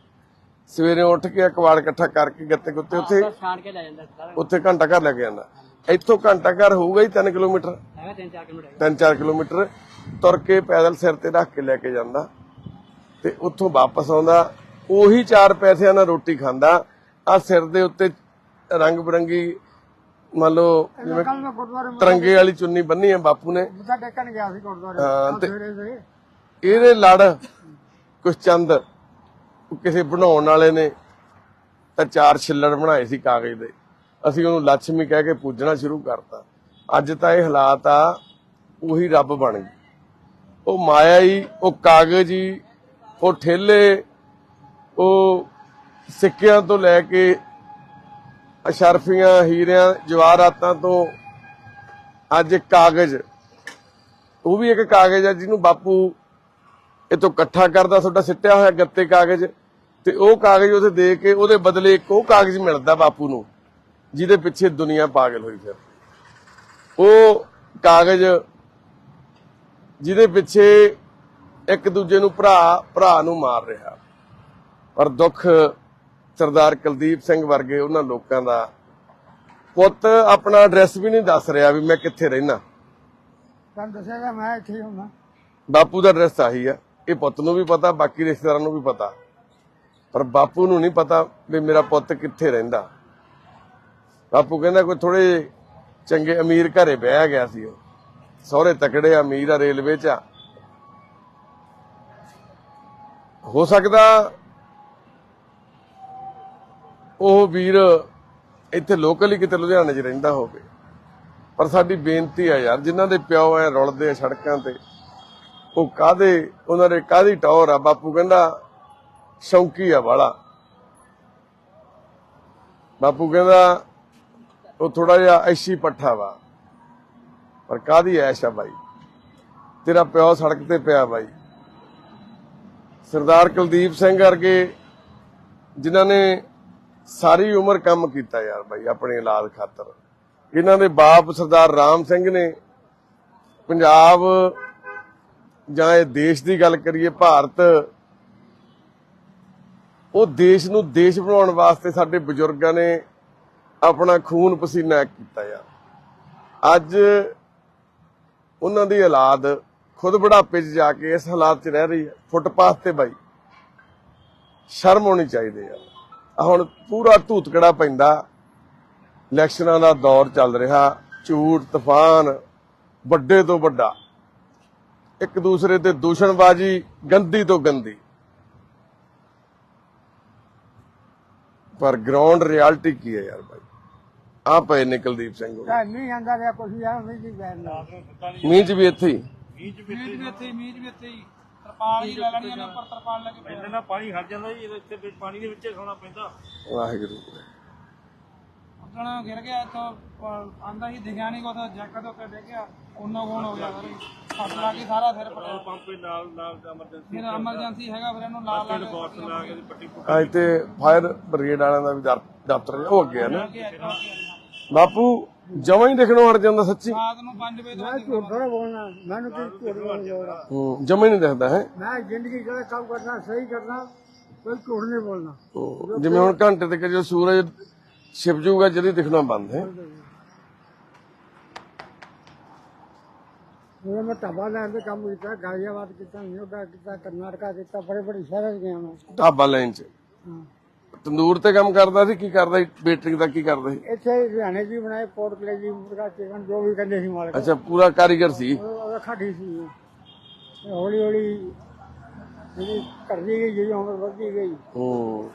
ਸਵੇਰੇ ਉੱਠ ਕੇ ਅਕਵਾੜ ਇਕੱਠਾ ਕਰਕੇ ਗੱਤੇ ਗੁੱਤੇ ਉੱਥੇ ਛਾਣ ਕੇ ਲੈ ਜਾਂਦਾ ਸਾਰਾ ਉੱਥੇ ਘੰਟਾ ਘਰ ਲੈ ਕੇ ਜਾਂਦਾ। ਇੱਥੋਂ ਘੰਟਾ ਘਰ ਹੋਊਗਾ ਹੀ 3 ਕਿਲੋਮੀਟਰ। ਹੈਗਾ 3-4 ਕਿਲੋਮੀਟਰ 3-4 ਕਿਲੋਮੀਟਰ ਤੁਰ ਕੇ ਪੈਦਲ ਸਿਰ ਤੇ ਰੱਖ ਕੇ ਲੈ ਕੇ ਜਾਂਦਾ। ਤੇ ਉੱਥੋਂ ਵਾਪਸ ਆਉਂਦਾ। ਉਹੀ 4 ਪੈਸਿਆਂ ਨਾਲ ਰੋਟੀ ਖਾਂਦਾ। ਆ ਸਿਰ ਦੇ ਉੱਤੇ ਰੰਗ ਬਰੰਗੀ ਮੰਨ ਲਓ ਜਿਵੇਂ ਤਿਰੰਗੇ ਵਾਲੀ ਚੁੰਨੀ ਬੰਨੀ ਹੈ ਬਾਪੂ ਨੇ। ਮੱਥਾ ਟੇਕਣ ਗਿਆ ਸੀ ਗੁਰਦੁਆਰੇ ਹਾਂ, ਤੇ- ਇਹਦੇ ਲੜ ਕੁਛ ਚੰਦ ਕਿਸੇ ਬਣਾਉਣ ਵਾਲੇ ਨੇ ਤਾਂ ਚਾਰ ਛਿੱਲੜ ਬਣਾਏ ਸੀ ਕਾਗਜ਼ ਦੇ। ਅਸੀਂ ਉਹਨੂੰ ਲక్ష్ਮੀ ਕਹਿ ਕੇ ਪੂਜਣਾ ਸ਼ੁਰੂ ਕਰਤਾ। ਅੱਜ ਤਾਂ ਇਹ ਹਾਲਾਤ ਆ, ਉਹੀ ਰੱਬ ਬਣ ਗਈ ਉਹ ਮਾਇਆ ਹੀ ਉਹ ਕਾਗਜ਼ ਹੀ ਉਹ ਠੇਲੇ, ਉਹ ਸਿੱਕਿਆਂ ਤੋਂ ਲੈ ਕੇ ਅਸ਼ਰਫੀਆਂ, ਹੀਰਿਆਂ, ਜਵਾਹਰਾਤਾਂ ਤੋਂ ਅੱਜ ਕਾਗਜ਼। ਉਹ ਵੀ ਇੱਕ ਕਾਗਜ਼ ਹੈ ਜਿਹਨੂੰ ਬਾਪੂ ਇਹ ਤੋਂ ਇਕੱਠਾ ਕਰਦਾ ਤੁਹਾਡਾ ਸਿੱਟਿਆ ਹੋਇਆ ਗੱਤੇ ਕਾਗਜ਼ ਤੇ ਉਹ ਕਾਗਜ਼ ਉਥੇ ਦੇ ਕੇ ਉਹਦੇ ਬਦਲੇ ਇੱਕ ਉਹ ਕਾਗਜ਼ ਮਿਲਦਾ ਬਾਪੂ ਨੂੰ ਜਿਹਦੇ ਪਿੱਛੇ ਦੁਨੀਆ ਪਾਗਲ ਹੋਈ ਫਿਰ। ਉਹ ਕਾਗਜ਼ ਜਿਹਦੇ ਪਿੱਛੇ ਇੱਕ ਦੂਜੇ ਨੂੰ ਭਰਾ ਭਰਾ ਨੂੰ ਮਾਰ ਰਿਹਾ। ਪਰ ਦੁੱਖ ਸਰਦਾਰ ਕੁਲਦੀਪ ਸਿੰਘ ਵਰਗੇ ਉਹਨਾਂ ਲੋਕਾਂ ਦਾ। ਪੁੱਤ ਆਪਣਾ ਐਡਰੈਸ ਵੀ ਨਹੀਂ ਦੱਸ ਰਿਹਾ ਵੀ ਮੈਂ ਕਿੱਥੇ ਰਹਿਣਾ ਤੁਹਾਨੂੰ ਦੱਸਿਆ ਮੈਂ ਇੱਥੇ ਹੁੰਦਾ। ਬਾਪੂ ਦਾ ਐਡਰੈਸ ਆਹੀ ਆ। ਇਹ ਪੁੱਤ ਨੂੰ ਵੀ ਪਤਾ, ਬਾਕੀ ਰਿਸ਼ਤੇਦਾਰਾਂ ਨੂੰ ਵੀ ਪਤਾ। ਪਰ ਬਾਪੂ ਨੂੰ ਨਹੀਂ ਪਤਾ ਵੀ ਮੇਰਾ ਪੁੱਤ ਕਿੱਥੇ ਰਹਿੰਦਾ। ਬਾਪੂ ਕਹਿੰਦਾ ਕੋਈ ਥੋੜੇ ਚੰਗੇ ਅਮੀਰ ਘਰੇ ਬਹਿ ਗਿਆ ਸੀ ਉਹ। ਸਹੁਰੇ ਤਕੜੇ ਅਮੀਰ ਆ, ਰੇਲਵੇ 'ਚ ਆ। ਹੋ ਸਕਦਾ ਉਹ ਵੀਰ ਇੱਥੇ ਲੋਕਲ ਹੀ ਕਿਤੇ ਲੁਧਿਆਣੇ 'ਚ ਰਹਿੰਦਾ ਹੋਵੇ। ਪਰ ਸਾਡੀ ਬੇਨਤੀ ਆ ਯਾਰ, ਜਿਨ੍ਹਾਂ ਦੇ ਪਿਓ ਐ ਰੁਲਦੇ ਆ ਸੜਕਾਂ ਤੇ ਉਹ ਕਾਦੇ ਉਹਨਾਂ ਦੇ ਕਾਦੀ ਟੌਰ ਆ? ਬਾਪੂ ਕਹਿੰਦਾ, ਸ਼ੌਂਕੀ ਆ ਵਾਲਾ। ਬਾਪੂ ਕਹਿੰਦਾ, ਉਹ ਥੋੜਾ ਜਿਹਾ ਐਸ਼ੀ ਪੱਠਾ ਵਾ। ਪਰ ਕਾਦੀ ਐਸ਼ ਆ ਬਾਈ? ਤੇਰਾ ਪਿਓ ਸੜਕ ਤੇ ਪਿਆ ਬਾਈ। ਸਰਦਾਰ ਕੁਲਦੀਪ ਸਿੰਘ ਵਰਗੇ ਜਿਨ੍ਹਾਂ ਨੇ ਸਾਰੀ ਉਮਰ ਕੰਮ ਕੀਤਾ ਯਾਰ ਬਾਈ, ਆਪਣੇ ਔਲਾਦ ਖਾਤਰ। ਇਹਨਾਂ ਦੇ ਬਾਪ ਸਰਦਾਰ ਰਾਮ ਸਿੰਘ ਨੇ ਪੰਜਾਬ ਜਾਂ ਇਹ ਦੇਸ਼ ਦੀ ਗੱਲ ਕਰੀਏ, ਭਾਰਤ, ਉਹ ਦੇਸ਼ ਨੂੰ ਦੇਸ਼ ਬਣਾਉਣ ਵਾਸਤੇ ਸਾਡੇ ਬਜ਼ੁਰਗਾਂ ਨੇ ਆਪਣਾ ਖੂਨ ਪਸੀਨਾ ਕੀਤਾ ਆ। ਅੱਜ ਉਹਨਾਂ ਦੀ ਔਲਾਦ ਖੁਦ ਬੁਢਾਪੇ 'ਚ ਜਾ ਕੇ ਇਸ ਹਾਲਾਤ 'ਚ ਰਹਿ ਰਹੀ ਹੈ, ਫੁੱਟਪਾਥ ਤੇ ਬਾਈ। ਸ਼ਰਮ ਹੋਣੀ ਚਾਹੀਦੀ ਆ। ਹੁਣ ਪੂਰਾ ਧੂਤਕੜਾ ਪੈਂਦਾ। ਇਲੈਕਸ਼ਨਾਂ ਦਾ ਦੌਰ ਚੱਲ ਰਿਹਾ, ਝੂਠ, ਤੂਫਾਨ, ਵੱਡੇ ਤੋਂ ਵੱਡਾ। ਇੱਕ ਦੂਸਰੇ ਤੇ ਦੂਸ਼ਣਬਾਜ਼ੀ ਗੰਦੀ ਤੋਂ ਗੰਦੀ। ਪਰ ਗਰਾਊਂਡ ਰਿਐਲਿਟੀ ਕੀ ਹੈ ਯਾਰ ਬਾਈ ਆ ਪਏ ਨੇ ਕੁਲਦੀਪ ਸਿੰਘ ਹੋਣੀ। ਨਹੀਂ ਆਂਦਾ ਰਿਹਾ ਕੁਝ ਯਾਰ ਨਹੀਂ ਜੀ ਬੈਠ ਨਾ ਮੀਂਹ ਚ ਵੀ ਇੱਥੇ ਹੀ? ਮੀਂਹ ਵੀ ਇੱਥੇ ਮੀਂਹ ਵੀ ਇੱਥੇ ਹੀ ਤਰਪਾਲ ਹੀ ਲੈ ਲੈਣੀ ਇਹਨਾਂ ਉੱਪਰ ਤਰਪਾਲ ਲੈ ਕੇ ਪਹਿਲਾਂ ਨਾ ਪਾਣੀ ਖੜ ਜਾਂਦਾ ਜੀ ਇਹਦੇ ਇੱਥੇ ਵਿੱਚ ਪਾਣੀ ਦੇ ਵਿੱਚ ਹੀ ਸੌਣਾ ਪੈਂਦਾ। ਵਾਹਿਗੁਰੂ। ਉਦੋਂ ਗਿਰ ਗਿਆ ਇੱਥੋਂ ਆਂਦਾ ਹੀ ਦਿਖਿਆ ਨਹੀਂ ਕੋਤਾ ਜੈਕਟ ਉੱਤੇ ਡਿੱਗ ਗਿਆ ਉਹਨਾਂ ਕੋਣ ਹੋ ਗਿਆ ਸਾਰੇ ਫਸ ਲਾ ਕੇ ਸਾਰਾ ਸਿਰ ਪਟਿਆ ਪੰਪ ਨਾਲ ਨਾਲ ਐਮਰਜੈਂਸੀ ਫਿਰ ਐਮਰਜੈਂਸੀ ਹੈਗਾ ਫਿਰ ਇਹਨੂੰ ਲਾ ਲਾ ਕੇ ਬਾਕਸ ਲਾ ਕੇ ਪੱਟੀ ਆ ਇੱਥੇ ਫਾਇਰ ਬ੍ਰਿਗੇਡ ਵਾਲਿਆਂ ਦਾ ਵੀ ਦਰ- ਦਫ਼ਤਰ ਹੈ, ਉਹ ਅੱਗੇ ਆ ਨਾ। ਬਾਪੂ ਜਮਾਂ ਹੀ ਦੇਖਣੋਂ ਹਟ ਜਾਂਦਾ ਸੱਚੀ। ਰਾਤ ਨੂੰ 5 ਵਜੇ ਤੋਂ ਮੈਂ ਝੂਠ ਥੋੜਾ ਬੋਲਣਾ ਮੈਨੂੰ ਕੀ ਝੂਠ ਬੋਲਣ। ਦੀ ਹੂੰ ਜਮਾਂ ਹੀ ਨਹੀਂ ਦਿਖਦਾ ਹੈ। ਮੈਂ ਜ਼ਿੰਦਗੀ ਜਿਹੜਾ ਕੰਮ ਕਰਨਾ ਸਹੀ ਕਰਨਾ ਕੋਈ ਝੂਠ ਨਹੀਂ ਬੋਲਣਾ। ਹੂੰ। ਜਿਵੇਂ ਹੁਣ ਘੰਟੇ ਤੱਕ ਜਦੋਂ ਸੂਰਜ ਛਿਪ ਜਾਊਗਾ ਜਦੀ ਦਿਖਣਾ ਬੰਦ ਹੈ। ਜਦੋਂ ਮੈਂ ਢਾਬਾ ਲੈਣ ਦੇ ਕੰਮ ਕੀਤਾ ਗਾਜ਼ੀਆਬਾਦ ਕੀਤਾ ਨਿਊਡਾ ਕੀਤਾ ਕਰਨਾਟਕਾ ਕੀਤਾ ਬੜੇ ਬੜੇ ਸ਼ਹਿਰਾਂ 'ਚ ਗਿਆ ਮੈਂ। ਢਾਬਾ ਲਾਈਨ ਚ। ਹਾਂ। ਤੰਦੂਰ ਤੇ ਕੰਮ ਕਰਦਾ ਸੀ ਕੀ ਕਰਦਾ ਸੀ ਬੇਟਰਿੰਗ ਦਾ ਕੀ ਕਰਦਾ ਸੀ? ਇੱਥੇ ਲੁਧਿਆਣੇ ਜੀ ਬਣਾਏ ਪੋਰਟ ਕਲੇ ਜੀ ਮੁਰਗਾ ਚਿਕਨ ਜੋ ਵੀ ਕਹਿੰਦੇ ਸੀ ਮਾਲਕ। ਅੱਛਾ ਪੂਰਾ ਕਾਰੀਗਰ ਸੀ। ਉਹ ਠੀਕ ਸੀ। ਉਹ। ਤੇ ਹੌਲੀ ਹੌਲੀ ਜਿਹੜੀ ਕਰਦੀ ਗਈ ਜਿਹੜੀ ਉਮਰ ਵੱਧਦੀ ਗਈ ਹੂੰ।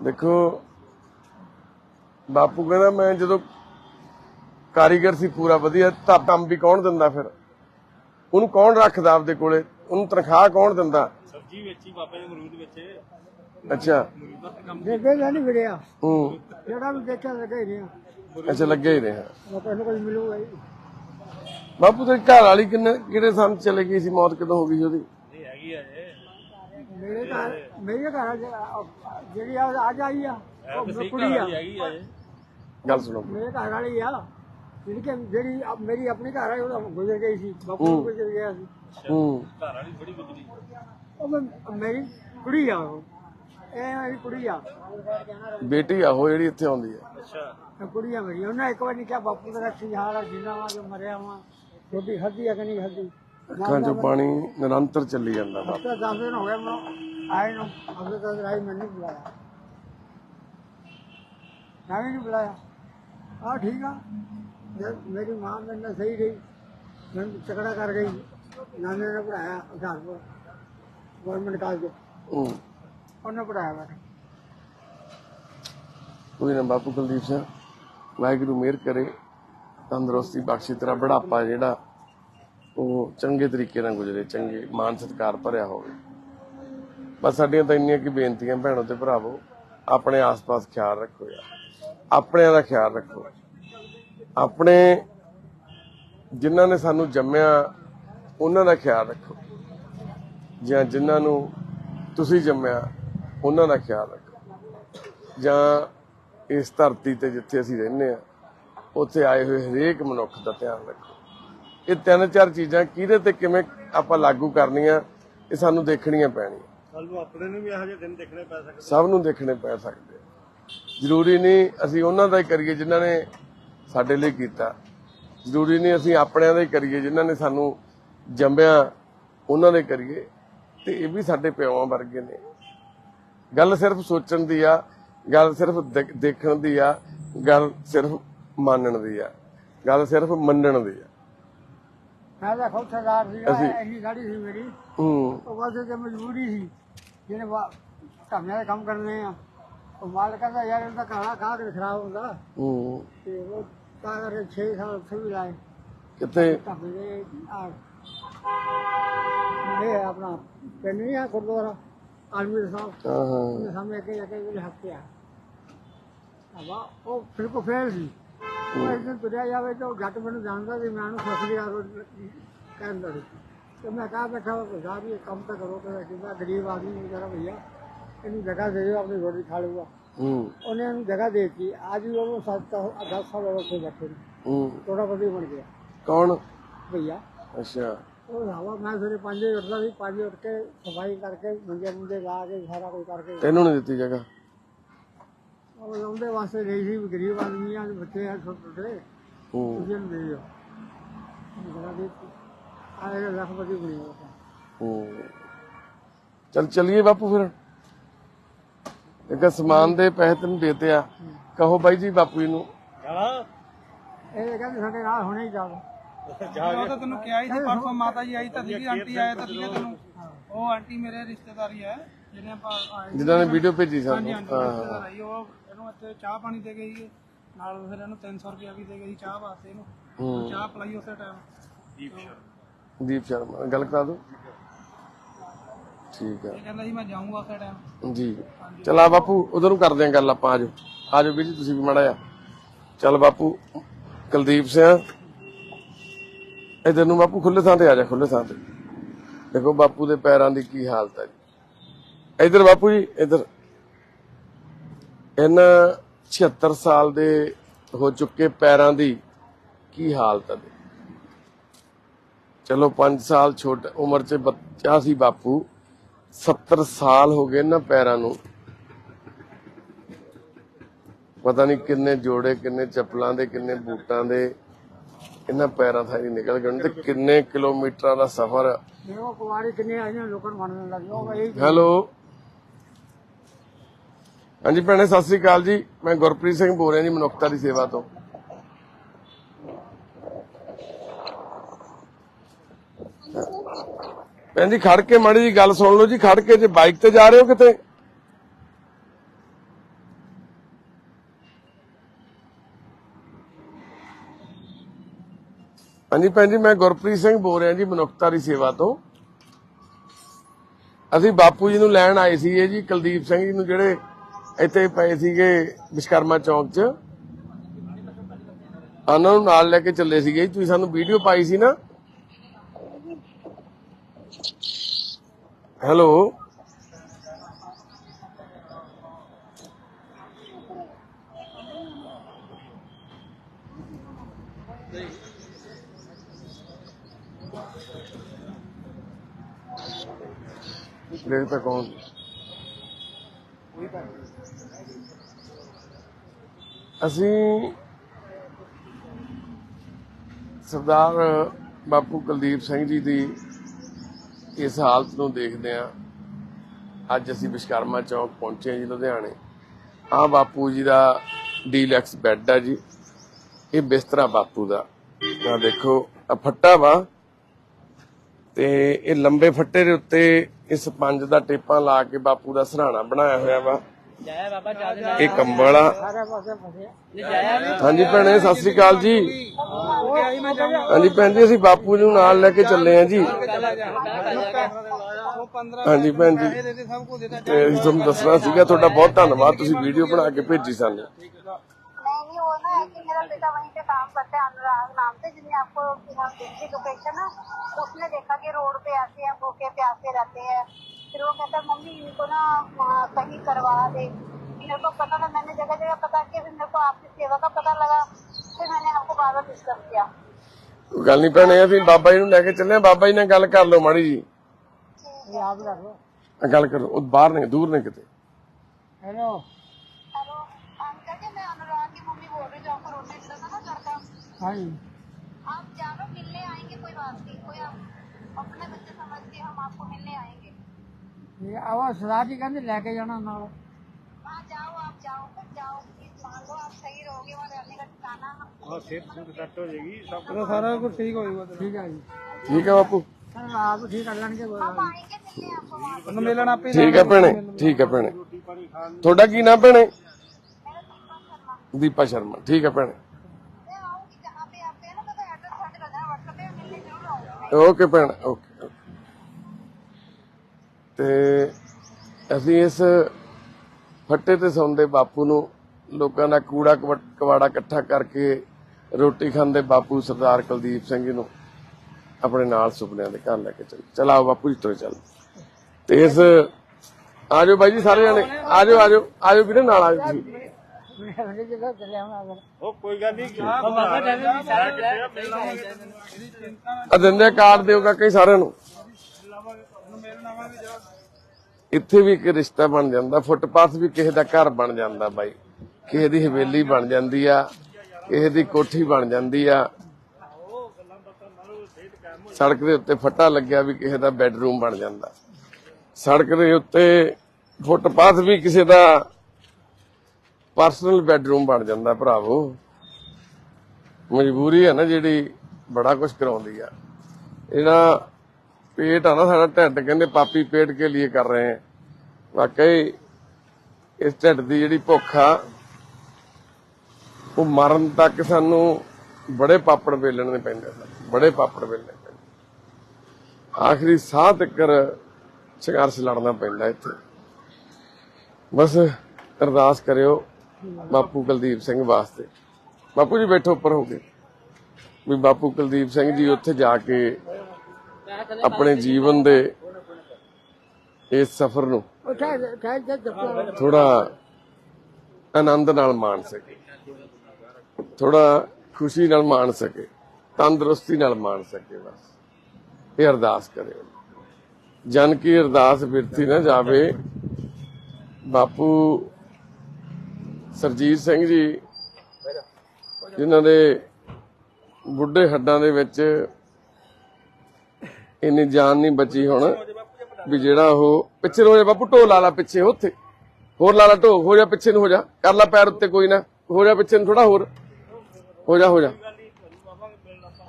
ਦੇਖੋ ਬਾਪੂ ਕਹਿੰਦਾ ਮੈਂ ਜਦੋਂ ਕਾਰੀਗਰ ਸੀ ਪੂਰਾ ਵਧੀਆ ਤਾਂ ਕੰਮ ਵੀ ਕੌਣ ਦਿੰਦਾ ਫਿਰ? ਉਹਨੂੰ ਕੌਣ ਰੱਖਦਾ ਆਪਦੇ ਕੋਲੇ? ਉਹਨੂੰ ਤਨਖਾਹ ਕੌਣ ਦਿੰਦਾ? ਸਬਜੀ ਵੇਚੀ ਬਾਬੇ ਨੇ ਅਮਰੂਦ ਵੇਚੇ। ਅੱਛਾ। ਦੇਖੇ ਜਾਂ ਨਹੀਂ ਵਿੜਿਆ ਹੂੰ। ਜਿਹੜਾ ਵੀ ਦੇਖਿਆ ਲੱਗੇ ਹੀ ਨਹੀਂ ਅੱਛਾ ਲੱਗੇ ਹੀ ਰਿਹਾ। ਮਿਲੂਗਾ ਹੀ। ਬਾਪੂ ਤੇ ਘਰ ਵਾਲੀ ਕਿੰਨੇ ਕਿਹੜੇ ਸਾਲ ਚਲੇ ਗਈ ਸੀ? ਮੌਤ ਕਦੋਂ ਹੋ ਗਈ ਸੀ ਉਹਦੀ? ਇਹ ਹੈਗੀ ਆ ਮੇਰੇ ਘਰ ਮੇਰੇ ਘਰ ਜਿਹੜਾ- ਜਿਹੜੀ ਆ ਅੱਜ ਆਈ ਆ ਉਹ ਕੁੜੀ ਆ। ਹੈਗੀ ਆ ਇਹ। ਗੱਲ ਸੁਣੋ। ਮੇਰੇ ਘਰ ਵਾਲੀ ਆ ਜਿਹੜੀ ਕਿ ਜਿਹੜੀ ਅਪ- ਮੇਰੀ ਆਪਣੀ ਘਰ ਵਾਲੀ ਉਹ ਤਾਂ ਗੁਜ਼ਰ ਗਈ ਸੀ ਬਾਪੂ ਵੀ ਗੁਜ਼ਰ ਗਿਆ ਸੀ। ਹੂੰ। ਘਰ ਵਾਲੀ ਬੜੀ ਗੁਜਰੀ। ਉਹ ਮੈਂ- ਮੇਰੀ ਕੁੜੀ ਆ ਉਹ। ਇਹ ਮੇਰੀ ਕੁੜੀ ਆ। ਬੇਟੀ ਆ ਉਹ ਜਿਹੜੀ ਇੱਥੇ ਆਉਂਦੀ ਅੱਛਾ। ਇਹ ਕੁੜੀ ਆ ਮੇਰੀ। ਉਹਨੇ ਇੱਕ ਵਾਰ ਨਹੀਂ ਕਿਹਾ ਬਾਪੂ ਦਾ ਰੱਖੀ ਹਾਲ ਆ ਜਿੰਨਾ ਵਾ ਜੋ ਮਰਿਆ ਵਾ ਰੋਟੀ ਖਾਧੀ ਆ ਕਿ ਨਹੀਂ ਖਾਧੀ? ਅੱਖਾਂ 'ਚੋਂ ਪਾਣੀ ਨਿਰੰਤਰ ਚੱਲੀ ਜਾਂਦਾ ਬਾਪੂ ਹਫਤਾ ਦਸ ਦਿਨ ਹੋ ਗਏ ਮੈਨੂੰ ਆਏ ਨੂੰ। ਹਫ਼ਤੇ ਤੱਕ ਰਾਈ ਮੈਨੂੰ ਨਹੀਂ ਬੁਲਾਇਆ। ਨਾ ਵੀ ਨਹੀਂ ਬੁਲਾਇਆ। ਆ ਠੀਕ ਆ। ਮੇਰੀ ਮਾਂ ਮੇਰੇ ਨਾਲ ਸਹੀ ਰਹੀ। ਮੈਨੂੰ ਝਗੜਾ ਕਰ ਗਈ। ਨਾਨੇ ਨੇ ਪੜਾਇਆ ਹੁਸ਼ਿਆਰਪੁਰ ਗਵਰਨਮੈਂਟ ਕਾਲਜ ਹੂੰ। ਉਹਨੇ ਪੜਾਇਆ ਮੈਂ ਕੋਈ ਨਾ ਬਾਪੂ ਕੁਲਦੀਪ ਸਿੰਘ ਵਾਹਿਗੁਰੂ ਮਿਹਰ ਕਰੇ ਤੰਦਰੁਸਤੀ ਬਖਸ਼ੇ ਤੇਰਾ ਜਿਹੜਾ ਉਹ ਚੰਗੇ ਤਰੀਕੇ ਨਾਲ ਗੁਜ਼ਰੇ, ਚੰਗੇ ਮਾਨ ਸਤਿਕਾਰ ਭਰਿਆ ਹੋਵੇ। ਬਸ ਸਾਡੀਆਂ ਤਾਂ ਇੰਨੀਆਂ ਕੀ ਬੇਨਤੀਆਂ ਭੈਣੋ ਤੇ ਭਰਾਵੋ, ਆਪਣੇ ਆਸ-ਪਾਸ ਖਿਆਲ ਰੱਖੋ ਯਾਰ। ਆਪਣਿਆਂ ਦਾ ਖਿਆਲ ਰੱਖੋ। ਆਪਣੇ ਜਿਨ੍ਹਾਂ ਨੇ ਸਾਨੂੰ ਜੰਮਿਆ, ਉਹਨਾਂ ਦਾ ਖਿਆਲ ਰੱਖੋ। ਜਾਂ ਜਿਨ੍ਹਾਂ ਨੂੰ ਤੁਸੀਂ ਜੰਮਿਆ, ਉਹਨਾਂ ਦਾ ਖਿਆਲ ਰੱਖੋ। ਜਾਂ ਇਸ ਧਰਤੀ ਤੇ ਜਿੱਥੇ ਅਸੀਂ ਰਹਿੰਦੇ ਆ ਉੱਥੇ ਆਏ ਹੋਏ ਹਰੇਕ ਮਨੁੱਖ ਦਾ ਧਿਆਨ ਰੱਖੋ। ਇਹ ਤਿੰਨ ਚਾਰ ਚੀਜ਼ਾਂ ਕਿਹਦੇ ਤੇ ਕਿਵੇਂ ਆਪਾਂ ਲਾਗੂ ਕਰਨੀਆਂ ਇਹ ਸਾਨੂੰ ਦੇਖਣੀਆਂ ਪੈਣੀਆਂ। ਕੱਲ ਨੂੰ ਆਪਣੇ ਨੂੰ ਵੀ ਇਹੋ ਜਿਹੇ ਦਿਨ ਦੇਖਣੇ ਪੈ ਸਕਦੇ। ਸਭ ਨੂੰ ਦੇਖਣੇ ਪੈ ਸਕਦੇ। ਜ਼ਰੂਰੀ ਨਹੀਂ ਅਸੀਂ ਉਹਨਾਂ ਦਾ ਹੀ ਕਰੀਏ ਜਿਨ੍ਹਾਂ ਨੇ ਸਾਡੇ ਲਈ ਕੀਤਾ। ਜ਼ਰੂਰੀ ਨਹੀਂ ਅਸੀਂ ਆਪਣਿਆਂ ਦਾ ਹੀ ਕਰੀਏ ਜਿਨ੍ਹਾਂ ਨੇ ਸਾਨੂੰ ਜੰਮਿਆ ਉਹਨਾਂ ਦੇ ਕਰੀਏ। ਤੇ ਇਹ ਵੀ ਸਾਡੇ ਪਿਓਾਂ ਵਰਗੇ ਨੇ। ਗੱਲ ਸਿਰਫ ਸੋਚਣ ਦੀ ਆ ਗੱਲ ਸਿਰਫ ਦੇਖ- ਦੇਖਣ ਦੀ ਆ ਗੱਲ ਸਿਰਫ ਮੰਨਣ ਦੀ ਆ ਗੱਲ ਸਿਰਫ ਮੰਨਣ ਦੀ ਆ। ਮੈਂ ਤਾਂ ਖੁਦ ਸਰਦਾਰ ਸੀ ਇੰਨੀ ਗਾੜੀ ਸੀ ਮੇਰੀ। ਹੂੰ। ਉਹ ਬਸ ਤੇ ਮਜਬੂਰੀ ਸੀ ਜਿਹਨੇ ਧੰਨਿਆਂ ਦੇ ਕੰਮ ਕਰਨੇ ਆ। ਉਹ ਮਾਲਕ ਕਹਿੰਦਾ ਯਾਰ ਇਹਦਾ ਖਾਣਾ ਖਾ ਕੇ ਖਰਾਬ ਹੁੰਦਾ। ਹੂੰ। ਤੇ ਉਹ ਤਾਂ ਕਰਕੇ 6 ਸਾਲ ਉੱਥੇ ਵੀ ਲਾਏ। ਕਿਤੇ ਢਾਬੇ ਦੇ ਆ। ਇਹ ਹੈ ਆਪਣਾ ਪਿੰਡ ਨਹੀਂ ਆ ਗੁਰਦੁਆਰਾ ਆਲਮੀਰ ਸਾਹਿਬ। ਹਾਂ ਹਾਂ। ਉਹਦੇ ਸਾਹਮਣੇ ਅੱਗੇ ਅੱਗੇ ਜਿਹੜੇ ਹੱਥੇ ਆ। ਅਬਾ ਉਹ ਫਿਰ ਕੋ ਫੇਰ ਸੀ। ਉਹ ਇੱਕ ਦਿਨ ਤੁਰਿਆ ਜਾਵੇ ਤਾਂ ਉਹ ਜੱਟ ਮੈਨੂੰ ਜਾਣਦਾ ਸੀ ਮੈਂ ਉਹਨੂੰ ਸਸਰੀ ਆ ਕਹਿੰਦਾ ਸੀ ਤੇ ਮੈਂ ਕਹਾ ਬੈਠਾ ਉਹ ਸਾਹਿਬ ਇਹ ਕੰਮ ਤਾਂ ਕਰੋ ਕਿ ਕਿੰਨਾ ਗਰੀਬ ਆਦਮੀ ਹੈ ਜਰਾ ਭਈਆ ਇਹਨੂੰ ਜਗ੍ਹਾ ਦੇ ਦਿਓ ਆਪਣੀ ਰੋਟੀ ਖਾ ਲਊਗਾ। ਹੂੰ। ਉਹਨੇ ਇਹਨੂੰ ਜਗ੍ਹਾ ਦੇ ਦਿੱਤੀ। ਅੱਜ ਵੀ ਉਹ ਸੱਤ ਦਸ ਸਾਲ ਹੋ ਗਏ ਉੱਥੇ ਬੈਠੇ ਨੂੰ। ਹੂੰ। ਥੋੜਾ ਵਧੀਆ ਬਣ ਗਿਆ। ਕੌਣ? ਭਈਆ। ਅੱਛਾ। ਉਹ ਹਵਾ ਮੈਂ ਸਵੇਰੇ ਪੰਜ ਵਜੇ ਉੱਠਦਾ ਸੀ ਪੰਜ ਵਜੇ ਉੱਠ ਕੇ ਸਫ਼ਾਈ ਕਰਕੇ ਮੰਜੇ ਮੁੰਜੇ ਲਾ ਕੇ ਸਾਰਾ ਕੁਝ ਕਰਕੇ ਤੈਨੂੰ ਨਹੀਂ ਦਿੱਤੀ ਜਗ੍ਹਾ? ਉਹ ਉਹਦੇ ਵਾਸਤੇ ਲਈ ਸੀ ਵੀ ਗਰੀਬ ਆਦਮੀਆਂ ਦੇ ਬੱਚੇ ਆ ਛੋਟੇ ਛੋਟੇ। ਹੂੰ। ਤੁਸੀਂ ਨੂੰ ਦੇ ਦਿਓ। ਬੜਾ ਦੇ ਆਏ ਲੱਖਪਤੀ ਬਣੀ ਉਹ ਤਾਂ। ਹੂੰ। ਚਲ ਚਲੀਏ ਬਾਪੂ ਫਿਰ। ਇੱਕ ਸਮਾਨ ਦੇ ਪੈਸੇ ਤੈਨੂੰ ਦੇਤੇ ਆ। ਕਹੋ ਬਾਈ ਜੀ ਬਾਪੂ ਜੀ ਨੂੰ। ਇਹ ਕਹਿੰਦੇ ਸਾਡੇ ਨਾਲ ਹੁਣੇ ਹੀ ਚੱਲ ਉਹ ਤਾਂ ਤੈਨੂੰ ਕਿਹਾ ਹੀ ਸੀ ਪਰਸੋਂ ਮਾਤਾ ਜੀ ਆਈ ਤਾਂ ਸੀਗੀ ਆਂਟੀ ਆਏ ਤਾਂ ਸੀਗੇ ਤੈਨੂੰ। ਉਹ ਆਂਟੀ ਮੇਰੇ ਰਿਸ਼ਤੇਦਾਰੀ ਹੈ। ਜਿਹੜੇ ਆਪਾਂ ਆਏ ਸੀ। ਜਿਨ੍ਹਾਂ ਨੇ ਵੀਡੀਓ ਭੇਜੀ ਸਾਨੂੰ। ਹਾਂਜੀ ਹਾਂਜੀ ਰਿਸ਼ਤੇਦਾਰ ਆਈ ਉਹ ਇਹਨੂੰ ਇੱਥੇ ਚਾਹ ਪਾਣੀ ਦੇ ਗਈ ਹੈ। ਨਾਲ ਫਿਰ ਇਹਨੂੰ 300 ਰੁਪਇਆ ਵੀ ਦੇ ਗਈ ਚਾਹ ਵਾਸਤੇ ਇਹਨੂੰ। ਹੂੰ। ਚਾਹ ਪਲਾਈ ਉਸੇ ਟਾਈਮ ਦੀਪ ਸ਼ਰਮਾ। ਗੱਲ ਕਰਾ ਦੋ ਠੀਕ ਆ। ਇਹ ਕਹਿੰਦਾ ਸੀ ਮੈਂ ਜਾਊਂਗਾ ਉਸੇ ਟਾਈਮ ਜੀ। ਚਲ ਆ ਬਾਪੂ ਉਧਰ ਨੂੰ ਕਰਦੇ ਆ ਗੱਲ ਆਪਾਂ ਆਜੋ। ਆਜੋ ਵੀਰ ਜੀ ਤੁਸੀਂ ਵੀ ਮੜਾ ਆ ਚੱਲ ਬਾਪੂ ਕੁਲਦੀਪ ਸਿੰਘ ਇਧਰ ਨੂੰ ਬਾਪੂ ਖੁੱਲੇ ਥਾਂ ਤੇ ਆ ਜਾ ਖੁੱਲੇ ਥਾਂ ਤੇ। ਦੇਖੋ ਬਾਪੂ ਦੇ ਪੈਰਾਂ ਦੀ ਕੀ ਹਾਲਤ ਹੈ ਜੀ। ਇਧਰ ਬਾਪੂ ਜੀ ਇਧਰ। ਇਹਨਾਂ 76 ਸਾਲ ਦੇ ਹੋ ਚੁੱਕੇ ਪੈਰਾਂ ਦੀ ਕੀ ਹਾਲਤ ਹੈ ਚਲੋ 5 ਸਾਲ ਛੋਟ ਉਮਰ 'ਚ ਬੱਚਾ ਸੀ ਬਾਪੂ। 70 ਸਾਲ ਹੋ ਗਏ ਨਾ ਪੈਰਾਂ ਨੂੰ। ਪਤਾ ਨਹੀਂ ਕਿੰਨੇ ਜੋੜੇ ਕਿੰਨੇ ਚੱਪਲਾਂ ਦੇ ਕਿੰਨੇ ਬੂਟਾਂ ਦੇ। ਇਹਨਾਂ ਪੈਰਾਂ ਥਾਈ ਨਿਕਲ ਗਏ ਤੇ ਕਿੰਨੇ ਕਿਲੋਮੀਟਰਾਂ ਦਾ ਸਫ਼ਰ ਦੇਖੋ ਕੁਵਾਰੀ ਕਿੰਨੇ ਆਈਆਂ ਲੋਕਾਂ ਨੂੰ ਮੰਨਣ ਲੱਗ ਉਹ ਇਹ ਹੈਲੋ। ਹਾਂਜੀ ਭੈਣੇ, ਸਤਿ ਸ੍ਰੀ ਅਕਾਲ ਜੀ। ਮੈਂ ਗੁਰਪ੍ਰੀਤ ਸਿੰਘ ਬੋਲ ਰਿਹਾ ਜੀ, ਮਨੁੱਖਤਾ ਦੀ ਸੇਵਾ ਤੋਂ। ਭੈਣ ਜੀ ਖੜ ਕੇ ਮਾੜੀ ਜੀ ਗੱਲ ਸੁਣ ਲਓ ਜੀ ਖੜ ਕੇ ਜੇ ਬਾਈਕ ਤੇ ਜਾ ਰਹੇ ਹੋ ਕਿਤੇ? ਹਾਂਜੀ ਭੈਣ ਜੀ, ਮੈਂ ਗੁਰਪ੍ਰੀਤ ਸਿੰਘ ਬੋਲ ਰਿਹਾ ਜੀ, ਮਨੁੱਖਤਾ ਦੀ ਸੇਵਾ ਤੋਂ। ਅਸੀਂ ਬਾਪੂ ਜੀ ਨੂੰ ਲੈਣ ਆਏ ਸੀ ਜੀ, ਕੁਲਦੀਪ ਸਿੰਘ ਜੀ ਨੂੰ ਜਿਹੜੇ ਇੱਥੇ ਪਏ ਸੀਗੇ ਵਿਸ਼ਕਰਮਾ ਚੌਂਕ 'ਚ। ਉਹਨਾਂ ਨੂੰ ਨਾਲ ਲੈ ਕੇ ਚੱਲੇ ਸੀਗੇ। ਜੀ। ਤੁਸੀਂ ਸਾਨੂੰ ਵੀਡੀਓ ਪਾਈ ਸੀ ਨਾ। ਹੈਲੋ। ਦੇਖਤਾ ਕੌਣ। ਅਸੀਂ ਸਰਦਾਰ ਬਾਪੂ ਕੁਲਦੀਪ ਸਿੰਘ ਜੀ ਦੀ ਇਸ ਹਾਲਤ ਨੂੰ ਦੇਖਦੇ ਹਾਂ। ਅੱਜ ਅਸੀਂ ਵਿਸ਼ਕਰਮਾ ਚੌਕ ਪਹੁੰਚੇ ਜੀ ਲੁਧਿਆਣੇ। ਆ ਬਾਪੂ ਜੀ ਦਾ ਡੀਲੈਕਸ ਬੈੱਡ ਆ ਜੀ। ਇਹ ਬਿਸਤਰਾ ਬਾਪੂ ਦਾ। ਆ ਦੇਖੋ ਆ ਫੱਟਾ ਵਾ ਤੇ ਇਹ ਲੰਬੇ ਫੱਟੇ ਦੇ ਉੱਤੇ ਇਸ ਪੰਜ ਦਾ ਟੇਪਾਂ ਲਾ ਕੇ ਬਾਪੂ ਦਾ ਸਰਾਣਾ ਬਣਾਇਆ ਹੋਇਆ ਵਾ। ਜਾਇਆ ਬਾਬਾ ਚੱਲ ਜਾ ਇਹ ਕੰਬਲ ਆ ਸਾਰੇ ਪਾਸੇ ਫਸੇ ਨਹੀਂ ਜਾਇਆ ਹਾਂਜੀ ਭੈਣੇ ਸਤਿ ਸ੍ਰੀ ਅਕਾਲ ਜੀ ਹਾਂਜੀ ਭੈਣ ਜੀ ਅਸੀਂ ਬਾਪੂ ਨੂੰ ਨਾਲ ਲੈ ਕੇ ਚੱਲੇ ਆ ਜੀ ਉਹ 15 ਹਾਂਜੀ ਭੈਣ ਜੀ ਦੇ ਦੇ ਸਭ ਕੁਝ ਦਿੱਤਾ ਤੇ ਅਸੀਂ ਤੁਹਾਨੂੰ ਦੱਸਣਾ ਸੀਗਾ ਤੁਹਾਡਾ ਬਹੁਤ ਧੰਨਵਾਦ ਤੁਸੀਂ ਵੀਡੀਓ ਬਣਾ ਕੇ ਭੇਜੀ ਸਾਨੂੰ नहीं वो ना है कि मेरा बेटा वहीं पे काम करता है अनुराग नाम से जिसने आपको हम देखी लोकेशन है उसने देखा कि रोड पे ऐसे हैं भूखे प्यासे रहते हैं फिर वो कहता मम्मी इनको ना वहाँ कहीं करवा दे मेरे को पता ना मैंने जगह जगह पता किया फिर मेरे को आपकी सेवा का पता लगा फिर मैंने आपको बार बार डिस्कस किया ਕੋਈ ਗੱਲ ਨਹੀਂ ਭੈਣੇ ਅਸੀਂ ਬਾਬਾ ਜੀ ਨੂੰ ਲੈ ਕੇ ਚੱਲੇ ਆ ਬਾਬਾ ਜੀ ਨਾਲ ਗੱਲ ਕਰ ਲਓ ਮਾੜੀ ਜੀ ये आप रख लो ਆ ਗੱਲ ਕਰੋ ਉਹ ਬਾਹਰ ਨੇ ਦੂਰ ਨੇ ਕਿਤੇ हेलो हेलो अंकल जी मैं अनुराग की मम्मी बोल रही हूँ जो आपको रोड पे मिला था ना घर का हाँ जी आप जानो मिलने आएंगे कोई बात नहीं कोई आप अपने बच्चे समझ के हम आपको मिलने आएंगे ये आवाज सदा जी कहते लेके जाना नाल हाँ जाओ आप जाओ फिर जाओ प्लीज मान लो आप सही रहोगे वहाँ रहने का ठिकाना ਹਾਂ ਸਿਹਤ ਸੁਧ ਸੈੱਟ ਹੋ ਜਾਏਗੀ ਸਭ ਚਲੋ ਸਾਰਾ ਕੁਝ ਠੀਕ ਹੋਏਗਾ ਤੇਰਾ ठीक है जी ਠੀਕ ਹੈ ਬਾਪੂ सर आप ठीक कर लेंगे कोई बात नहीं। आएंगे मिलने आपको वहाँ ਉਹਨੂੰ ਮਿਲਣ ਆਪੇ ਠੀਕ ਹੈ ਭੈਣੇ ਠੀਕ ਹੈ ਭੈਣੇ ਤੁਹਾਡਾ ਕੀ ਨਾਮ ਭੈਣੇ ਦੀਪਾ ਸ਼ਰਮਾ ਠੀਕ ਹੈ ਭੈਣੇ मैं आऊंगी जहाँ ਤੇ ਅਸੀਂ ਇਸ ਫੱਟੇ ਤੇ ਸੌਂਦੇ ਬਾਪੂ ਨੂੰ ਲੋਕਾਂ ਦਾ ਕੂੜਾ ਕਵਾੜਾ ਇਕੱਠਾ ਕਰਕੇ ਰੋਟੀ ਖਾਂਦੇ ਬਾਪੂ ਸਰਦਾਰ ਕੁਲਦੀਪ ਸਿੰਘ ਜੀ ਨੂੰ ਆਪਣੇ ਨਾਲ ਸੁਪਨਿਆਂ ਦੇ ਘਰ ਲੈ ਕੇ ਚੱਲ। ਚਲਾਓ ਬਾਪੂ ਜੀ ਤੋਰੇ ਚੱਲ। ਤੇ ਇਸ ਆਜੋ ਬਾਈ ਜੀ ਸਾਰੇ ਜਣੇ ਆਜੋ ਆਜੋ ਆਜੋ ਵੀਰੇ ਨਾਲ ਆਜੋ ਤੁਸੀਂ। ਉਹ ਕੋਈ ਗੱਲ ਨਹੀਂ ਆ ਦਿੰਦੇ ਕਾਰਡ ਦਿਓ ਕਈ ਸਾਰਿਆਂ ਨੂੰ। ਇੱਥੇ ਵੀ ਇੱਕ ਰਿਸ਼ਤਾ ਬਣ ਜਾਂਦਾ, ਫੁੱਟਪਾਥ ਵੀ ਕਿਸੇ ਦਾ ਘਰ ਬਣ ਜਾਂਦਾ ਬਾਈ। ਕਿਸੇ ਦੀ ਹਵੇਲੀ ਬਣ ਜਾਂਦੀ ਆ, ਕਿਸੇ ਦੀ ਕੋਠੀ ਬਣ ਜਾਂਦੀ ਆ। ਸੜਕ ਦੇ ਉੱਤੇ ਫੱਟਾ ਲੱਗਿਆ ਵੀ ਕਿਸੇ ਦਾ ਬੈੱਡਰੂਮ ਬਣ ਜਾਂਦਾ। ਸੜਕ ਦੇ ਉੱਤੇ ਫੁੱਟਪਾਥ ਵੀ ਕਿਸੇ ਦਾ ਪਰਸਨਲ ਬੈੱਡਰੂਮ ਬਣ ਜਾਂਦਾ ਭਰਾਵੋ। ਮਜਬੂਰੀ ਹੈ ਨਾ ਜਿਹੜੀ ਬੜਾ ਕੁਝ ਕਰਾਉਂਦੀ ਆ। ਜਿਹੜਾ ਪੇਟ ਆ ਨਾ ਸਾਡਾ ਢਿੱਡ, ਕਹਿੰਦੇ ਪਾਪੀ ਪੇਟ ਕੇ ਲਈ ਕਰ ਰਹੇ ਹੈ। ਵਾਕਈ ਇਸ ਢਿੱਡ ਦੀ ਜਿਹੜੀ ਭੁੱਖ ਆ, ਉਹ ਮਰਨ ਤੱਕ ਸਾਨੂੰ ਬੜੇ ਪਾਪੜ ਵੇਲਣੇ ਪੈਂਦੇ ਸਨ, ਬੜੇ ਪਾਪੜ ਵੇਲਣੇ ਪੈਂਦੇ। ਆਖਰੀ ਸਾਹ ਤੱਕ ਸੰਘਰਸ਼ ਲੜਨਾ ਪੈਂਦਾ ਇੱਥੇ। ਬਸ ਅਰਦਾਸ ਕਰਿਓ ਬਾਪੂ ਕੁਲਦੀਪ ਸਿੰਘ ਵਾਸਤੇ। ਬਾਪੂ ਜੀ ਬੈਠੋ ਉੱਪਰ ਹੋ ਕੇ। ਵੀ ਬਾਪੂ ਕੁਲਦੀਪ ਸਿੰਘ ਜੀ ਉੱਥੇ ਜਾ ਕੇ ਆਪਣੇ ਜੀਵਨ ਦੇ ਇਸ ਸਫ਼ਰ ਨੂੰ ਥੋੜਾ ਆਨੰਦ ਨਾਲ ਮਾਣ ਸਕੇ। ਥੋੜਾ ਖੁਸ਼ੀ ਨਾਲ ਮਾਣ ਸਕੇ। ਤੰਦਰੁਸਤੀ ਨਾਲ ਮਾਣ ਸਕੇ ਬਸ। ਇਹ ਅਰਦਾਸ ਕਰੇ। ਜਨ ਕੀ ਅਰਦਾਸ ਬਿਰਤੀ ਨਾ ਜਾਵੇ। ਬਾਪੂ ਸਰਜੀਤ ਸਿੰਘ ਜੀ ਜਿਨ੍ਹਾਂ ਦੇ ਬੁੱਢੇ ਹੱਡਾਂ ਦੇ ਵਿੱਚ ਇੰਨੀ ਜਾਨ ਨਹੀਂ ਬਚੀ ਹੁਣ ਵੀ ਜਿਹੜਾ ਉਹ ਪਿੱਛੇ ਰੋਏ ਬਾਪੂ ਢੋਲ ਵਾਲਾ ਪਿੱਛੇ ਉੱਥੇ। ਹੋਰ ਲਾ ਲਾ ਢੋ ਹੋ ਜਾ ਪਿੱਛੇ ਨੂੰ ਹੋ ਜਾ। ਕਰ ਲਾ ਪੈਰ ਉੱਤੇ ਕੋਈ ਨਾ। ਹੋ ਜਾ ਪਿੱਛੇ ਨੂੰ ਥੋੜਾ ਹੋਰ। ਹੋ ਜਾ ਹੋ ਜਾ।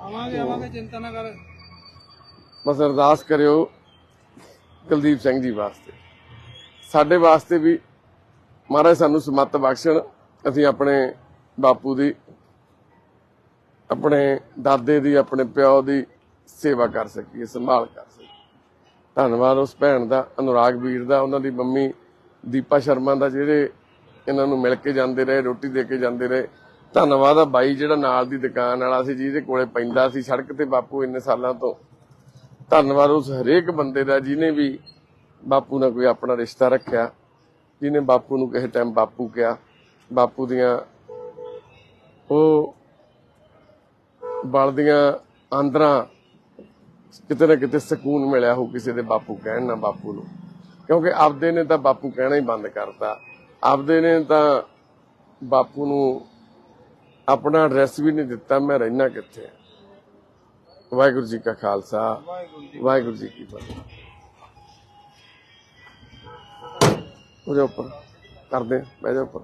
ਆਵਾਂਗੇ ਆਵਾਂਗੇ ਚਿੰਤਾ ਨਾ ਕਰ। ਬਸ ਅਰਦਾਸ ਕਰਿਓ ਕੁਲਦੀਪ ਸਿੰਘ ਜੀ ਵਾਸਤੇ। ਸਾਡੇ ਵਾਸਤੇ ਵੀ ਮਹਾਰਾਜ ਸਾਨੂੰ ਸਮੱਤ ਬਖਸ਼ਣ। ਅਸੀਂ ਆਪਣੇ ਬਾਪੂ ਦੀ ਆਪਣੇ ਦਾਦੇ ਦੀ ਆਪਣੇ ਪਿਓ ਦੀ ਸੇਵਾ ਕਰ ਸਕੀਏ, ਸੰਭਾਲ ਕਰ ਸਕੀਏ। ਧੰਨਵਾਦ ਉਸ ਭੈਣ ਦਾ, ਅਨੁਰਾਗ ਵੀਰ ਦਾ, ਉਹਨਾਂ ਦੀ ਮੰਮੀ ਦੀਪਾ ਸ਼ਰਮਾ ਦਾ, ਜਿਹੜੇ ਇਹਨਾਂ ਨੂੰ ਮਿਲ ਕੇ ਜਾਂਦੇ ਰਹੇ, ਰੋਟੀ ਦੇ ਕੇ ਜਾਂਦੇ ਰਹੇ। ਧੰਨਵਾਦ ਆ ਬਾਈ ਜਿਹੜਾ ਨਾਲ ਦੀ ਦੁਕਾਨ ਵਾਲਾ ਸੀ, ਜਿਹਦੇ ਕੋਲੇ ਪੈਂਦਾ ਸੀ ਸੜਕ ਤੇ ਬਾਪੂ ਇੰਨੇ ਸਾਲਾਂ ਤੋਂ। ਧੰਨਵਾਦ ਉਸ ਹਰੇਕ ਬੰਦੇ ਦਾ ਜਿਹਨੇ ਵੀ ਬਾਪੂ ਨਾਲ ਕੋਈ ਆਪਣਾ ਰਿਸ਼ਤਾ ਰੱਖਿਆ, ਜਿਹਨੇ ਬਾਪੂ ਨੂੰ ਕਿਸੇ ਟਾਈਮ ਬਾਪੂ ਕਿਹਾ। ਬਾਪੂ ਦੀਆਂ ਉਹ ਬਲਦੀਆਂ ਆਂਦਰਾਂ ਕਿਤੇ ਨਾ ਕਿਤੇ ਸਕੂਨ ਮਿਲਿਆ ਹੋ ਕਿਸੇ ਦੇ ਬਾਪੂ ਕਹਿਣ ਨਾ ਬਾਪੂ ਨੂੰ। ਕਿਉਂਕਿ ਆਪਦੇ ਨੇ ਤਾਂ ਬਾਪੂ ਕਹਿਣਾ ਹੀ ਬੰਦ ਕਰਤਾ। ਆਪਦੇ ਨੇ ਤਾਂ ਬਾਪੂ ਨੂੰ ਆਪਣਾ ਐਡਰੈਸ ਵੀ ਨਹੀਂ ਦਿੱਤਾ ਮੈਂ ਰਹਿਣਾ ਕਿੱਥੇ ਵਾਹਿਗੁਰੂ ਜੀ ਕਾ ਖਾਲਸਾ ਵਾਹਿਗੁਰੂ ਜੀ ਕੀ ਫਤਿਹ। ਹੋ ਉੱਪਰ ਕਰਦੇ ਹਾਂ, ਬਹਿ ਜਾ ਉੱਪਰ।